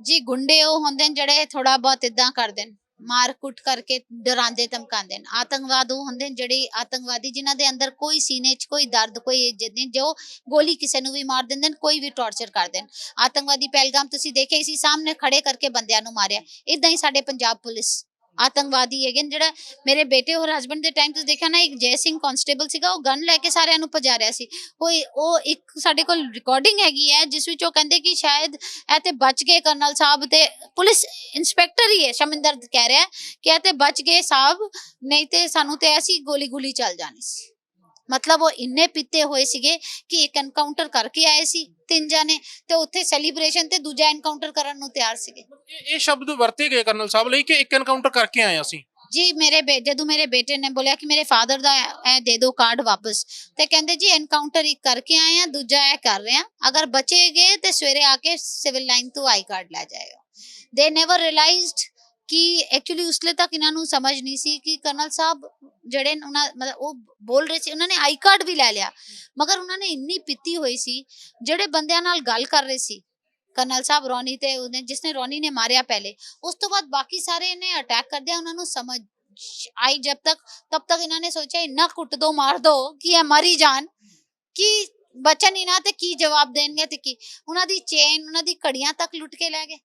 ਜੀ, ਗੁੰਡੇ ਉਹ ਹੁੰਦੇ ਨੇ ਜਿਹੜੇ ਥੋੜਾ ਬਹੁਤ ਇਦਾਂ ਕਰਦੇ ਨੇ। ਮਾਰ ਕੁੱਟ ਕਰਕੇ ਡਰਾਉਂਦੇ ਧਮਕਾਉਂਦੇ ਨੇ। ਆਤੰਕਵਾਦ ਉਹ ਹੁੰਦੇ ਨੇ ਜਿਹੜੇ ਆਤੰਕਵਾਦੀ ਜਿਨ੍ਹਾਂ ਦੇ ਅੰਦਰ ਕੋਈ ਸੀਨੇ 'ਚ ਕੋਈ ਦਰਦ, ਕੋਈ ਇੱਜ਼ਤ ਨਹੀਂ, ਜੋ ਗੋਲੀ ਕਿਸੇ ਨੂੰ ਵੀ ਮਾਰ ਦਿੰਦੇ ਨੇ, ਕੋਈ ਵੀ ਟੌਰਚਰ ਕਰਦੇ ਨੇ। ਆਤੰਕਵਾਦੀ ਪਹਿਲਗਾਮ ਤੁਸੀਂ ਦੇਖਿਆ ਸੀ, ਸਾਹਮਣੇ ਖੜੇ ਕਰਕੇ ਬੰਦਿਆਂ ਨੂੰ ਮਾਰਿਆ। ਇਦਾਂ ਹੀ ਸਾਡੇ ਪੰਜਾਬ ਪੁਲਿਸ ਆਤੰਕਵਾਦੀ ਹੈਗੇ ਜਿਹੜਾ ਮੇਰੇ ਬੇਟੇ ਹੋਰ ਹਸਬੰਡ ਦੇ ਟਾਈਮ ਤੁਸੀਂ ਦੇਖਿਆ ਨਾ, ਇੱਕ ਜੈ ਸਿੰਘ ਕਾਂਸਟੇਬਲ ਸੀਗਾ, ਉਹ ਗਨ ਲੈ ਕੇ ਸਾਰਿਆਂ ਨੂੰ ਭਜਾ ਰਿਹਾ ਸੀ। ਉਹ ਉਹ ਇੱਕ ਸਾਡੇ ਕੋਲ ਰਿਕਾਰਡਿੰਗ ਹੈਗੀ ਹੈ, ਜਿਸ ਵਿੱਚ ਉਹ ਕਹਿੰਦੇ ਕਿ ਸ਼ਾਇਦ ਇਹ ਤੇ ਬਚ ਗਏ ਕਰਨਲ ਸਾਹਿਬ ਤੇ ਪੁਲਿਸ ਇੰਸਪੈਕਟਰ ਹੀ ਹੈ ਸ਼ਮਿੰਦਰ ਕਹਿ ਰਿਹਾ ਕਿ ਇਹ ਤੇ ਬਚ ਗਏ ਸਾਹਿਬ, ਨਹੀਂ ਤੇ ਸਾਨੂੰ ਤੇ ਐਸੀ ਗੋਲੀ ਗੋਲੀ ਚੱਲ ਜਾਣੀ ਸੀ। ਮਤਲਬ ਉਹ ਇੰਨੇ ਪਿੱਤੇ ਹੋਏ ਸੀਗੇ ਕਿ ਇੱਕ ਐਨਕਾਊਂਟਰ ਕਰਕੇ ਆਏ ਸੀ ਤਿੰਨ ਜਾਣੇ ਤੇ ਉੱਥੇ ਸੈਲੀਬ੍ਰੇਸ਼ਨ ਤੇ ਦੂਜਾ ਐਨਕਾਊਂਟਰ ਕਰਨ ਨੂੰ ਤਿਆਰ ਸੀਗੇ। ਇਹ ਸ਼ਬਦ ਵਰਤੇ ਗਏ ਕਰਨਲ ਸਾਹਿਬ ਲਈ ਕਿ ਇੱਕ ਐਨਕਾਊਂਟਰ ਕਰਕੇ ਆਏ ਅਸੀਂ? ਜੀ ਮੇਰੇ ਜਦੋਂ ਮੇਰੇ ਬੇਟੇ ਨੇ ਬੋਲਿਆ ਕਿ ਮੇਰੇ ਫਾਦਰ ਦਾ ਇਹ ਦੇ ਦਿਓ ਕਾਰਡ ਵਾਪਸ ਤੇ ਕਹਿੰਦੇ ਜੀ ਐਨਕਾਊਂਟਰ ਇੱਕ ਕਰਕੇ ਆਏ ਆ ਦੂਜਾ ਇਹ ਕਰ ਰਹੇ ਆ ਅਗਰ ਬਚੇਗੇ ਤੇ ਸਵੇਰੇ ਆ ਕੇ ਸਿਵਲ ਲਾਈਨ ਤੋਂ ਆਈ ਕਾਰਡ ਲੈ ਜਾਏਗਾ ਦੇ ਨੈਵਰ ਰਿਅਲਾਈਜ਼ਡ ਕਿ ਐਕਚੁਅਲੀ ਉਸਲੇ ਤੱਕ ਇਹਨਾਂ ਨੂੰ ਸਮਝ ਨਹੀਂ ਸੀ ਕਿ ਕਰਨਲ ਸਾਹਿਬ ਜਿਹੜੇ ਨੇ ਉਹਨਾਂ ਮਤਲਬ ਉਹ ਬੋਲ ਰਹੇ ਸੀ ਉਹਨਾਂ ਨੇ ਆਈ ਕਾਰਡ ਵੀ ਲੈ ਲਿਆ ਮਗਰ ਉਹਨਾਂ ਨੇ ਇੰਨੀ ਪਿੱਤੀ ਹੋਈ ਸੀ ਜਿਹੜੇ ਬੰਦਿਆਂ ਨਾਲ ਗੱਲ ਕਰ ਰਹੇ ਸੀ ਕਰਨਲ ਸਾਹਿਬ ਰੋਨੀ ਤੇ ਉਹਨੇ ਜਿਸਨੇ ਰੋਨੀ ਨੇ ਮਾਰਿਆ ਪਹਿਲੇ ਉਸ ਤੋਂ ਬਾਅਦ ਬਾਕੀ ਸਾਰੇ ਨੇ ਅਟੈਕ ਕਰ ਦਿਆ ਉਹਨਾਂ ਨੂੰ ਸਮਝ आई जब तक तब तक इन्होंने सोचा इन्ना कुट दो मार दो कि ਇਹ ਮਰੀ ਜਾਣ ਕਿ ਬਚਨ ਹੀ ਨਾ ਤੇ ਕੀ ਜਵਾਬ ਦੇਣਗੇ ਤੇ ਕੀ ਉਹਨਾਂ ਦੀ ਚੇਨ ਉਹਨਾਂ ਦੀ ਘੜੀਆਂ ਤੱਕ ਲੁੱਟ ਕੇ ਲੈ ਗਏ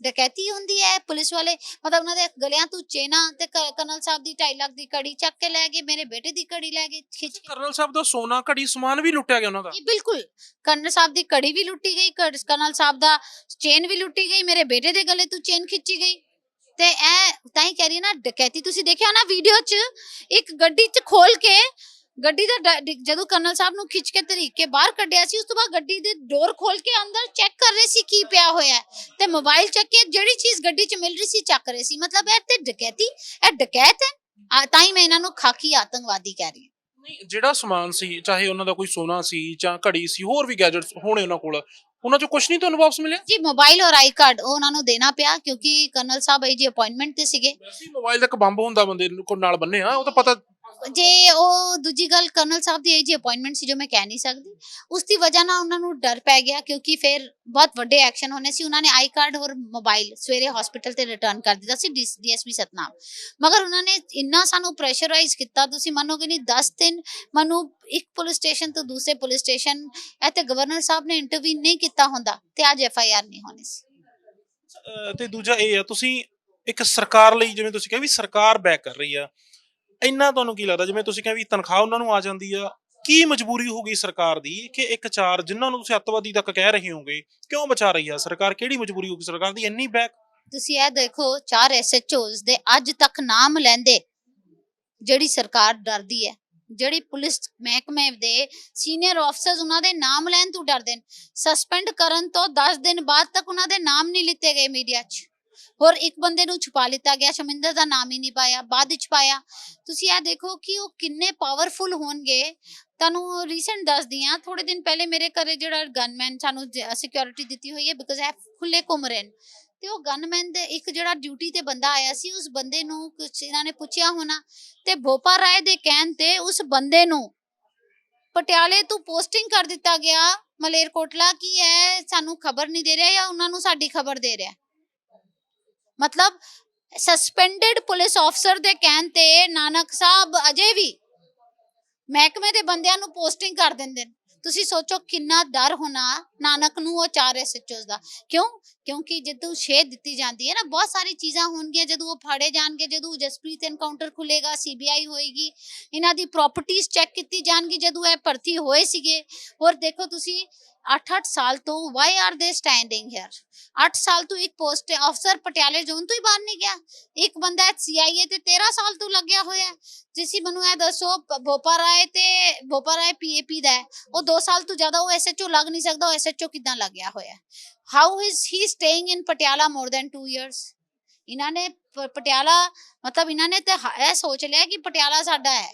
ਡਕੈਤੀ ਹੁੰਦੀ ਹੈ ਪੁਲਿਸ ਵਾਲੇ ਮਤਲਬ ਉਹਨਾਂ ਦੇ ਗਲਿਆਂ ਤੋਂ ਚੇਨਾ ਤੇ ਕ- ਕਰਨਲ ਸਾਹਿਬ ਦੀ 2.5 ਲੱਖ ਦੀ ਘੜੀ ਚੱਕ ਕੇ ਲੈ ਗਏ ਮੇਰੇ ਬੇਟੇ ਦੀ ਘੜੀ ਲੈ ਗਏ ਖਿੱਚ ਕੇ। ਕਰਨਲ ਸਾਹਿਬ ਦਾ ਸੋਨਾ ਘੜੀ ਸਮਾਨ ਵੀ ਲੁੱਟਿਆ ਗਿਆ ਉਹਨਾਂ ਦਾ? ਜੀ ਬਿਲਕੁਲ। ਕਰਨਲ ਸਾਹਿਬ ਦੀ ਘੜੀ ਵੀ ਲੁੱਟੀ ਗਈ ਕਰ- ਕਰਨਲ ਸਾਹਿਬ ਦਾ ਚੇਨ ਵੀ ਲੁੱਟੀ ਗਈ ਮੇਰੇ ਬੇਟੇ ਦੇ ਗਲੇ ਤੋਂ ਚੇਨ ਖਿੱਚੀ ਗਈ। ਤੇ ਇਹ ਤਾਂ ਹੀ ਕਹਿ ਰਹੀ ਨਾ ਡਕੈਤੀ ਤੁਸੀਂ ਦੇਖਿਆ ਨਾ ਵੀਡੀਓ 'ਚ? ਇੱਕ ਗੱਡੀ 'ਚ ਖੋਲ ਕੇ ਗੱਡੀ ਦਾ ਡ- ਡ- ਜਦੋਂ ਕਰਨਲ ਸਾਹਿਬ ਨੂੰ ਖਿੱਚ ਕੇ ਤਰੀਕੇ ਬਾਹਰ ਕੱਢਿਆ ਸੀ ਉਸ ਤੋਂ ਬਾਅਦ ਗੱਡੀ ਦੇ ਡੋਰ ਖੋਲ ਕੇ ਅੰਦਰ ਚੈੱਕ ਕਰ ਰਹੇ ਸੀ ਕੀ ਪਿਆ ਹੋਇਆ ਹੈ ਤੇ ਮੋਬਾਈਲ ਚੱਕ ਕੇ ਜਿਹੜੀ ਚੀਜ਼ ਗੱਡੀ 'ਚ ਮਿਲ ਰਹੀ ਸੀ ਚੱਕ ਰਹੇ ਸੀ। ਮਤਲਬ ਇਹ ਤੇ ਡਕੈਤੀ ਇਹ ਡਕੈਤ ਹੈ। ਆ, ਤਾਂ ਹੀ ਮੈਂ ਇਹਨਾਂ ਨੂੰ ਖਾਕੀ ਆਤੰਕਵਾਦੀ ਕਹਿ ਰਹੀ ਹਾਂ। ਨਹੀਂ ਜਿਹੜਾ ਸਮਾਨ ਸੀ ਚਾਹੇ ਉਹਨਾਂ ਦਾ ਕੋਈ ਸੋਨਾ ਸੀ ਜਾਂ ਘੜੀ ਸੀ ਹੋਰ ਵੀ ਗੈਜਟਸ ਹੋਣੇ ਉਹਨਾਂ ਕੋਲ ਉਹਨਾਂ ਚੋਂ ਕੁਝ ਨਹੀਂ ਤੁਹਾਨੂੰ ਵਾਪਸ ਮਿਲਿਆ? ਜੀ ਮੋਬਾਈਲ ਔਰ ਆਈ ਕਾਰਡ ਉਹ ਉਹਨਾਂ ਨੂੰ ਦੇਣਾ ਪਿਆ ਕਿਉਂਕਿ ਕਰਨਲ ਸਾਹਿਬ ਜੀ ਅਪਾਇੰਟਮੈਂਟ ਤੇ ਸੀਗੇ। ਵੈਸੇ ਹੀ ਮੋਬਾਈਲ ਦਾ ਇੱਕ ਬੰਬ ਹੁੰਦਾ ਬੰਦੇ ਨੂੰ ਕੋਲ ਨਾਲ ਬੰਨੇ ਆ ਉਹ ਤਾਂ ਪਤਾ ਜੇ ਉਹ ਦੂਜੀ ਗੱਲ ਕਰਨਲ ਸਾਹਿਬ ਦੀ ਆਈ ਜੀ ਅਪਾਇੰਟਮੈਂਟ ਸੀ ਜੋ ਮੈਂ ਕਹਿ ਨਹੀਂ ਸਕਦੀ ਉਸ ਦੀ ਵਜ੍ਹਾ ਨਾਲ ਉਹਨਾਂ ਨੂੰ ਡਰ ਪੈ ਗਿਆ ਕਿਉਂਕਿ ਫਿਰ ਬਹੁਤ ਵੱਡੇ ਐਕਸ਼ਨ ਹੋਣੇ ਸੀ। ਉਹਨਾਂ ਨੇ ਆਈ ਕਾਰਡ ਔਰ ਮੋਬਾਈਲ ਸਵੇਰੇ ਹਸਪੀਟਲ ਤੇ ਰਿਟਰਨ ਕਰ ਦਿੱਤਾ ਸੀ ਡੀਐਸਪੀ ਸਤਨਾਮ। ਮਗਰ ਉਹਨਾਂ ਨੇ ਇੰਨਾ ਸਾਨੂੰ ਪ੍ਰੈਸ਼ਰਾਈਜ਼ ਕੀਤਾ, ਤੁਸੀਂ ਮੰਨੋਗੇ ਨਹੀਂ 10 ਦਿਨ ਮੈਨੂੰ ਇੱਕ ਪੁਲਿਸ ਸਟੇਸ਼ਨ ਤੋਂ ਦੂਸਰੇ ਪੁਲਿਸ ਸਟੇਸ਼ਨ, ਇਹ ਗਵਰਨਰ ਸਾਹਿਬ ਨੇ ਇੰਟਰਵੀਨ ਨਹੀਂ ਕੀਤਾ ਹੁੰਦਾ ਤੇ ਅੱਜ ਐਫ ਨਹੀਂ ਹੋਣੀ ਸੀ। ਤੇ ਦੂਜਾ ਇਹ ਆ, ਤੁਸੀਂ ਇੱਕ ਸਰਕਾਰ ਲਈ ਜਿਵੇਂ ਤੁਸੀਂ ਕਿਹਾ ਵੀ ਸਰਕਾਰ ਬੈਕ ਕਰ ਰਹੀ ਆ ਇੰਨਾ ਤੁਹਾਨੂੰ ਕੀ ਲੱਗਦਾ? ਜਿਵੇਂ ਤੁਸੀਂ ਕਹਿੰਦੇ ਵੀ ਤਨਖਾਹ ਉਹਨਾਂ ਨੂੰ ਆ ਜਾਂਦੀ ਆ। ਕੀ ਮਜਬੂਰੀ ਹੋਊਗੀ ਸਰਕਾਰ ਦੀ ਕਿ ਇੱਕ ਚਾਰ ਜਿਨ੍ਹਾਂ ਨੂੰ ਤੁਸੀਂ ਅੱਤਵਾਦੀ ਤੱਕ ਕਹਿ ਰਹੇ ਹੋਗੇ, ਕਿਉਂ ਬਚਾ ਰਹੀ ਆ ਸਰਕਾਰ? ਕਿਹੜੀ ਮਜਬੂਰੀ ਹੋਊਗੀ ਸਰਕਾਰ ਦੀ? ਇੰਨੀ ਬੈਕ ਤੁਸੀਂ ਇਹ ਦੇਖੋ, ਚਾਰ ਐਸਐਚਓਜ਼ ਦੇ ਅੱਜ ਤੱਕ ਨਾਮ ਲੈਂਦੇ ਜਿਹੜੀ ਸਰਕਾਰ ਡਰਦੀ ਹੈ। ਜਿਹੜੀ ਪੁਲਿਸ ਮਹਿਕਮੇ ਦੇ ਸੀਨੀਅਰ ਅਫਸਰਸ ਉਹਨਾਂ ਦੇ ਨਾਮ ਲੈਣ ਤੋਂ ਡਰਦੇ ਨੇ। ਸਸਪੈਂਡ ਕਰਨ ਤੋਂ 10 ਦਿਨ ਬਾਅਦ ਤੱਕ ਉਹਨਾਂ ਦੇ ਨਾਮ ਨਹੀਂ ਲਿੱਤੇ ਗਏ ਮੀਡੀਆ 'ਚ। ਹੋਰ ਇੱਕ ਬੰਦੇ ਨੂੰ ਛੁਪਾ ਲਿੱਤਾ ਗਿਆ ਸ਼ਮਿੰਦਰ ਦਾ ਨਾਮ ਹੀ ਨਹੀਂ ਪਾਇਆ, ਬਾਅਦ ਵਿੱਚ ਪਾਇਆ। ਤੁਸੀਂ ਇਹ ਦੇਖੋ ਕਿ ਉਹ ਕਿੰਨੇ ਪਾਵਰਫੁਲ ਹੋਣਗੇ। ਤੁਹਾਨੂੰ ਰੀਸੈਂਟ ਦੱਸਦੀ ਆ ਥੋੜੇ ਦਿਨ ਪਹਿਲੇ ਮੇਰੇ ਘਰੇ ਜਿਹੜਾ ਗਨਮੈਨ ਸਾਨੂੰ ਸਿਕਿਉਰਿਟੀ ਦਿੱਤੀ ਹੋਈ ਹੈ ਬਿਕਾਜ਼ ਇਹ ਖੁੱਲੇ ਘੁੰਮ ਰਹੇ ਨੇ। ਤੇ ਉਹ ਗਨਮੈਨ ਦੇ ਇੱਕ ਜਿਹੜਾ ਡਿਊਟੀ ਤੇ ਬੰਦਾ ਆਇਆ ਸੀ, ਉਸ ਬੰਦੇ ਨੂੰ ਕੁਛ ਇਹਨਾਂ ਨੇ ਪੁੱਛਿਆ ਹੋਣਾ ਤੇ ਭੋਪਾ ਰਾਏ ਦੇ ਕਹਿਣ ਤੇ ਉਸ ਬੰਦੇ ਨੂੰ ਪਟਿਆਲੇ ਤੋਂ ਪੋਸਟਿੰਗ ਕਰ ਦਿੱਤਾ ਗਿਆ, ਮਲੇਰਕੋਟਲਾ, ਕੀ ਹੈ ਸਾਨੂੰ ਖਬਰ ਨਹੀਂ ਦੇ ਰਿਹਾ ਜਾਂ ਉਹਨਾਂ ਨੂੰ ਸਾਡੀ ਖਬਰ ਦੇ ਰਿਹਾ। ਮਤਲਬ ਸਸਪੈਂਡਡ ਪੁਲਿਸ ਅਫਸਰ ਦੇ ਕਹਿਣ ਤੇ ਨਾਨਕ ਸਾਹਿਬ ਅਜੇ ਵੀ ਮਹਿਕਮੇ ਦੇ ਬੰਦਿਆਂ ਨੂੰ ਪੋਸਟਿੰਗ ਕਰ ਦਿੰਦੇ ਨੇ। ਤੁਸੀਂ ਸੋਚੋ ਕਿੰਨਾ ਡਰ ਹੋਣਾ ਨਾਨਕ ਨੂੰ ਉਹ ਚਾਰ ਐਸਐਚਓਸ ਦਾ। ਕਿਉਂ? ਕਿਉਂਕਿ ਜਦੋਂ ਸ਼ੇਦ ਦਿੱਤੀ ਜਾਂਦੀ ਹੈ ਨਾ, ਬਹੁਤ ਸਾਰੀ ਚੀਜ਼ਾਂ ਹੋਣਗੀਆਂ, ਜਦੋਂ ਉਹ ਫੜੇ ਜਾਣਗੇ, ਜਦੋਂ ਜਸਪ੍ਰੀਤ ਐਨਕਾਊਂਟਰ ਖੁੱਲੇਗਾ ਸੀਬੀਆਈ ਹੋਏਗੀ, ਇਹਨਾਂ ਦੀ ਪ੍ਰਾਪਰਟੀਆਂ ਚੈੱਕ ਕੀਤੀ ਜਾਣਗੀ, ਜਦੋਂ ਇਹ ਭਰਤੀ ਹੋਏ ਸੀਗੇ। ਹੋਰ ਦੇਖੋ ਤੁਸੀਂ 8-8 ਸਾਲ ਤੋਂ why are they standing here 8 ਸਾਲ ਤੋਂ ਇੱਕ ਪੋਸਟ ਅਫਸਰ ਪਟਿਆਲੇ ਜ਼ੋਨ ਤੋਂ ਹੀ ਬਾਹਰ ਨਹੀਂ ਗਿਆ। ਇੱਕ ਬੰਦਾ ਸੀਆਈਏ ਤੇ 13 ਸਾਲ ਤੋਂ ਲੱਗਿਆ ਹੋਇਆ ਜਿਸੀ ਮੈਨੂੰ ਇਹ ਦੱਸੋ ਭੋਪਾ ਰਾਏ ਤੇ ਭੋਪਾ ਰਾਏ ਪੀਏਪੀ ਦਾ ਉਹ 2 ਸਾਲ ਤੋਂ ਜ਼ਿਆਦਾ ਉਹ ਐਸਐਚਓ ਲੱਗ ਨਹੀਂ ਸਕਦਾ, ਉਹ ਐਸਐਚਓ ਕਿਦਾਂ ਲੱਗਿਆ ਹੋਇਆ how is he staying in Patiala more than 2 years ਇਹਨਾਂ ਨੇ ਪਟਿਆਲਾ, ਮਤਲਬ ਇਹਨਾਂ ਨੇ ਤੇ ਇਹ ਸੋਚ ਲਿਆ ਕਿ ਪਟਿਆਲਾ ਸਾਡਾ ਹੈ।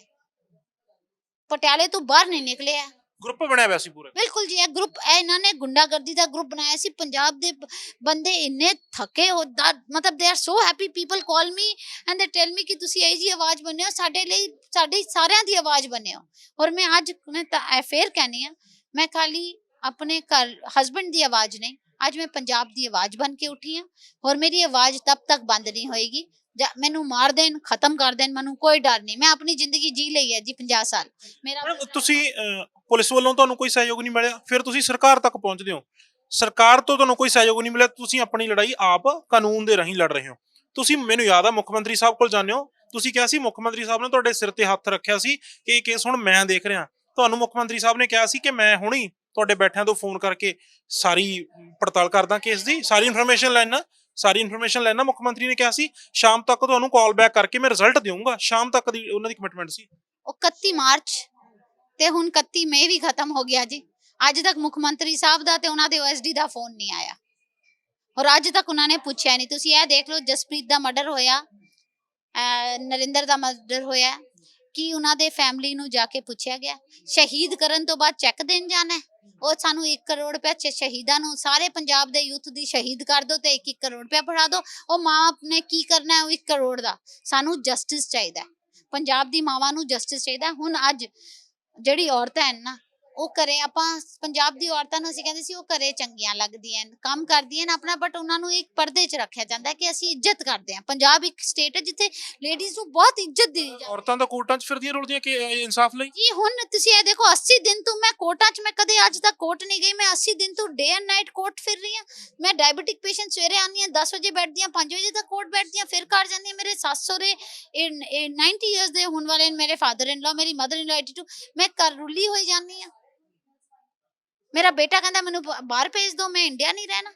ਪਟਿਆਲੇ ਤੋਂ ਬਾਹਰ ਨਹੀਂ ਨਿਕਲਿਆ। ਗਰੁੱਪ ਬਣਿਆ ਹੋਇਆ ਸੀ ਪੂਰਾ। ਬਿਲਕੁਲ ਜੀ, ਇਹ ਗਰੁੱਪ ਇਹ ਇਹਨਾਂ ਨੇ ਗੁੰਡਾਗਰਦੀ ਦਾ ਗਰੁੱਪ ਬਣਾਇਆ ਸੀ। ਪੰਜਾਬ ਦੇ ਬ- ਬੰਦੇ ਇੰਨੇ ਥੱਕੇ ਹੋ, ਦਾ, ਮਤਲਬ they are so happy people call me and they tell me ਕਿ ਤੁਸੀਂ ਇਹ ਜੀ ਆਵਾਜ਼ ਬਣੇ ਹੋ, ਸਾਡੇ ਲਈ, ਸਾਡੀ ਸਾਰਿਆਂ ਦੀ ਆਵਾਜ਼ ਬਣੇ ਹੋ। ਔਰ ਮੈਂ ਅੱਜ, ਮੈਂ ਤਾਂ ਇਹ ਫੇਰ ਕਹਿੰਦੀ ਆ ਮੈਂ ਖਾਲੀ ਆਪਣੇ ਘਰ ਹਸਬੰਡ ਦੀ ਆਵਾਜ਼ ਨਹੀਂ, ਅੱਜ ਮੈਂ ਪੰਜਾਬ ਦੀ ਆਵਾਜ਼ ਬਣ ਕੇ ਉੱਠੀ ਹਾਂ। ਔਰ ਮੇਰੀ ਆਵਾਜ਼ ਤਬ ਤੱਕ ਬੰਦ ਨਹੀਂ ਹੋਏਗੀ ਜਾਂ ਮੈਨੂੰ ਮਾਰ ਦੇਣ ਖਤਮ ਕਰ ਦੇਣ ਮੈਨੂੰ ਕੋਈ ਡਰ ਨਹੀਂ। ਮੈਂ ਆਪਣੀ ਜ਼ਿੰਦਗੀ ਜੀ ਲਈ ਹੈ ਜੀ 50 ਸਾਲ। ਮੇਰਾ ਮੈਡਮ ਤੁਸੀਂ ਅਹ, ਪੁਲਿਸ ਵੱਲੋਂ ਤੁਹਾਨੂੰ ਕੋਈ ਸਹਿਯੋਗ ਨਹੀਂ ਮਿਲਿਆ। ਫਿਰ ਤੁਸੀਂ ਸਰਕਾਰ ਤੱਕ ਪਹੁੰਚਦੇ ਹੋ। ਸਰਕਾਰ ਤੋਂ ਤੁਹਾਨੂੰ ਕੋਈ ਸਹਿਯੋਗ ਨਹੀਂ ਮਿਲਿਆ। ਤੁਸੀਂ ਆਪਣੀ ਲੜਾਈ ਆਪ ਕਾਨੂੰਨ ਦੇ ਰਾਹੀਂ ਲੜ ਰਹੇ ਹੋ। ਤੁਸੀਂ ਮੈਨੂੰ ਯਾਦ ਆ ਮੁੱਖ ਮੰਤਰੀ ਸਾਹਿਬ ਕੋਲ ਜਾਂਦੇ ਹੋ। ਤੁਸੀਂ ਕਿਹਾ ਸੀ ਮੁੱਖ ਮੰਤਰੀ ਸਾਹਿਬ ਨੇ ਤੁਹਾਡੇ ਸਿਰ ਤੇ ਹੱਥ ਰੱਖਿਆ ਸੀ ਕਿ ਇਹ ਕੇਸ ਹੁਣ ਮੈਂ ਦੇਖ ਰਿਹਾ। ਤੁਹਾਨੂੰ ਮੁੱਖ ਮੰਤਰੀ ਸਾਹਿਬ ਨੇ ਕਿਹਾ ਸੀ ਕਿ ਮੈਂ ਹੁਣੀ ਤੁਹਾਡੇ ਬੈਠਿਆਂ ਤੋਂ ਫੋਨ ਕਰਕੇ ਸਾਰੀ ਪੜਤਾਲ ਕਰਦਾ ਕੇਸ ਦੀ ਸਾਰੀ ਇਨਫੋਰਮੇਸ਼ਨ ਲੈਣਾ। ਸਾਰੀ ਇਨਫੋਰਮੇਸ਼ਨ ਲੈਣਾ। ਮੁੱਖ ਮੰਤਰੀ ਨੇ ਕਿਹਾ ਸੀ, ਸ਼ਾਮ ਤੱਕ ਤੁਹਾਨੂੰ ਕਾਲ ਬੈਕ ਕਰਕੇ ਮੈਂ ਰਿਜ਼ਲਟ ਦੇਵਾਂਗਾ ਸ਼ਾਮ ਤੱਕ ਦੀ ਉਹਨਾਂ ਦੀ ਕਮਿਟਮੈਂਟ ਸੀ। 31 ਮਾਰਚ ਤੇ ਹੁਣ 31 ਮਈ ਵੀ ਖਤਮ ਹੋ ਗਿਆ ਜੀ। ਅੱਜ ਤੱਕ ਮੁੱਖ ਮੰਤਰੀ ਸਾਹਿਬ ਦਾ ਤੇ ਉਹਨਾਂ ਦੇ ਓਐਸਡੀ ਦਾ ਫੋਨ ਨਹੀਂ ਆਇਆ। ਔਰ ਅੱਜ ਤੱਕ ਉਹਨਾਂ ਨੇ ਪੁੱਛਿਆ ਨਹੀਂ। ਤੁਸੀਂ ਇਹ ਦੇਖ ਲਓ, ਜਸਪ੍ਰੀਤ ਦਾ ਮਰਡਰ ਹੋਇਆ ਨਰਿੰਦਰ ਦਾ ਮਰਡਰ ਹੋਇਆ। ਕੀ ਉਹਨਾਂ ਦੇ ਫੈਮਿਲੀ ਨੂੰ ਜਾ ਕੇ ਪੁੱਛਿਆ ਗਿਆ? ਸ਼ਹੀਦ ਕਰਨ ਤੋਂ ਬਾਅਦ ਚੈੱਕ ਦੇਣ ਜਾਣਾ ਉਹ ਸਾਨੂੰ 1 ਕਰੋੜ ਰੁਪਏ ਸ਼ਹੀਦਾਂ ਨੂੰ, ਸਾਰੇ ਪੰਜਾਬ ਦੇ ਯੂਥ ਦੀ ਸ਼ਹੀਦ ਕਰ ਦਿਓ ਤੇ 1-1 ਕਰੋੜ ਰੁਪਏ ਫੜਾ ਦਿਓ ਉਹ ਮਾਂ ਨੇ ਕੀ ਕਰਨਾ ਹੈ? ਉਹ 1 ਕਰੋੜ ਦਾ। ਸਾਨੂੰ ਜਸਟਿਸ ਚਾਹੀਦਾ ਪੰਜਾਬ ਦੀ ਮਾਵਾਂ ਨੂੰ ਜਸਟਿਸ ਚਾਹੀਦਾ ਹੁਣ ਅੱਜ ਜਿਹੜੀ ਔਰਤਾਂ ਹਨ ਨਾ ਉਹ ਘਰੇ ਆਪਾਂ ਪੰਜਾਬ ਦੀ ਔਰਤਾਂ ਨੂੰ ਅਸੀਂ ਕਹਿੰਦੇ ਸੀ ਉਹ ਘਰੇ ਚੰਗੀਆਂ ਲੱਗਦੀਆਂ ਨੇ ਕੰਮ ਕਰਦੀਆਂ ਨੇ ਆਪਣਾ ਬਟ ਉਹਨਾਂ ਨੂੰ ਇੱਕ ਪਰਦੇ 'ਚ ਰੱਖਿਆ ਜਾਂਦਾ ਕਿ ਅਸੀਂ ਇੱਜ਼ਤ ਕਰਦੇ ਹਾਂ। ਪੰਜਾਬ ਇੱਕ ਸਟੇਟ ਹੈ ਜਿੱਥੇ ਲੇਡੀਜ਼ ਨੂੰ ਬਹੁਤ ਇੱਜ਼ਤ ਦਿੱਤੀ ਜਾਂਦੀ ਹੈ। ਔਰਤਾਂ ਤਾਂ ਕੋਰਟਾਂ 'ਚ ਫਿਰਦੀਆਂ ਰੁਲਦੀਆਂ ਕਿ ਇਹ ਇਨਸਾਫ ਲਈ? ਜੀ ਹੁਣ ਤੁਸੀਂ ਇਹ ਦੇਖੋ 80 ਦਿਨ ਤੋਂ ਮੈਂ ਕੋਰਟਾਂ 'ਚ ਮੈਂ ਕਦੇ ਅੱਜ ਤੱਕ ਕੋਰਟ ਨਹੀਂ ਗਈ ਮੈਂ 80 ਦਿਨ ਤੋਂ ਡੇ ਐਂਡ ਨਾਈਟ ਕੋਰਟ ਫਿਰ ਰਹੀ ਹਾਂ। ਮੈਂ ਡਾਇਬੀਟਿਕ ਪੇਸ਼ੈਂਟ ਸਵੇਰੇ ਆਉਂਦੀ ਹਾਂ 10 ਵਜੇ ਬੈਠਦੀ ਹਾਂ 5 ਵਜੇ ਤੱਕ ਕੋਰਟ ਬੈਠਦੀ ਹਾਂ ਫਿਰ ਘਰ ਜਾਂਦੀ ਹਾਂ ਮੇਰੇ ਸੱਸ ਇਹ 90 ਇਅਰਸ ਦੇ ਹੋਣ ਵਾਲੇ ਨੇ ਮੇਰੇ ਫਾਦਰ ਇਨ ਲਾ ਮੇਰੀ ਮਦਰ ਇਨ ਲਾ 82 ਮੈਂ ਘਰ ਰੁੱਲੀ ਹੋਈ ਜਾਂਦੀ ਹਾਂ। ਮੇਰਾ ਬੇਟਾ ਕਹਿੰਦਾ ਮੈਨੂੰ ਬਾਹਰ ਭੇਜ ਦਿਓ, ਮੈਂ ਇੰਡੀਆ ਨਹੀਂ ਰਹਿਣਾ।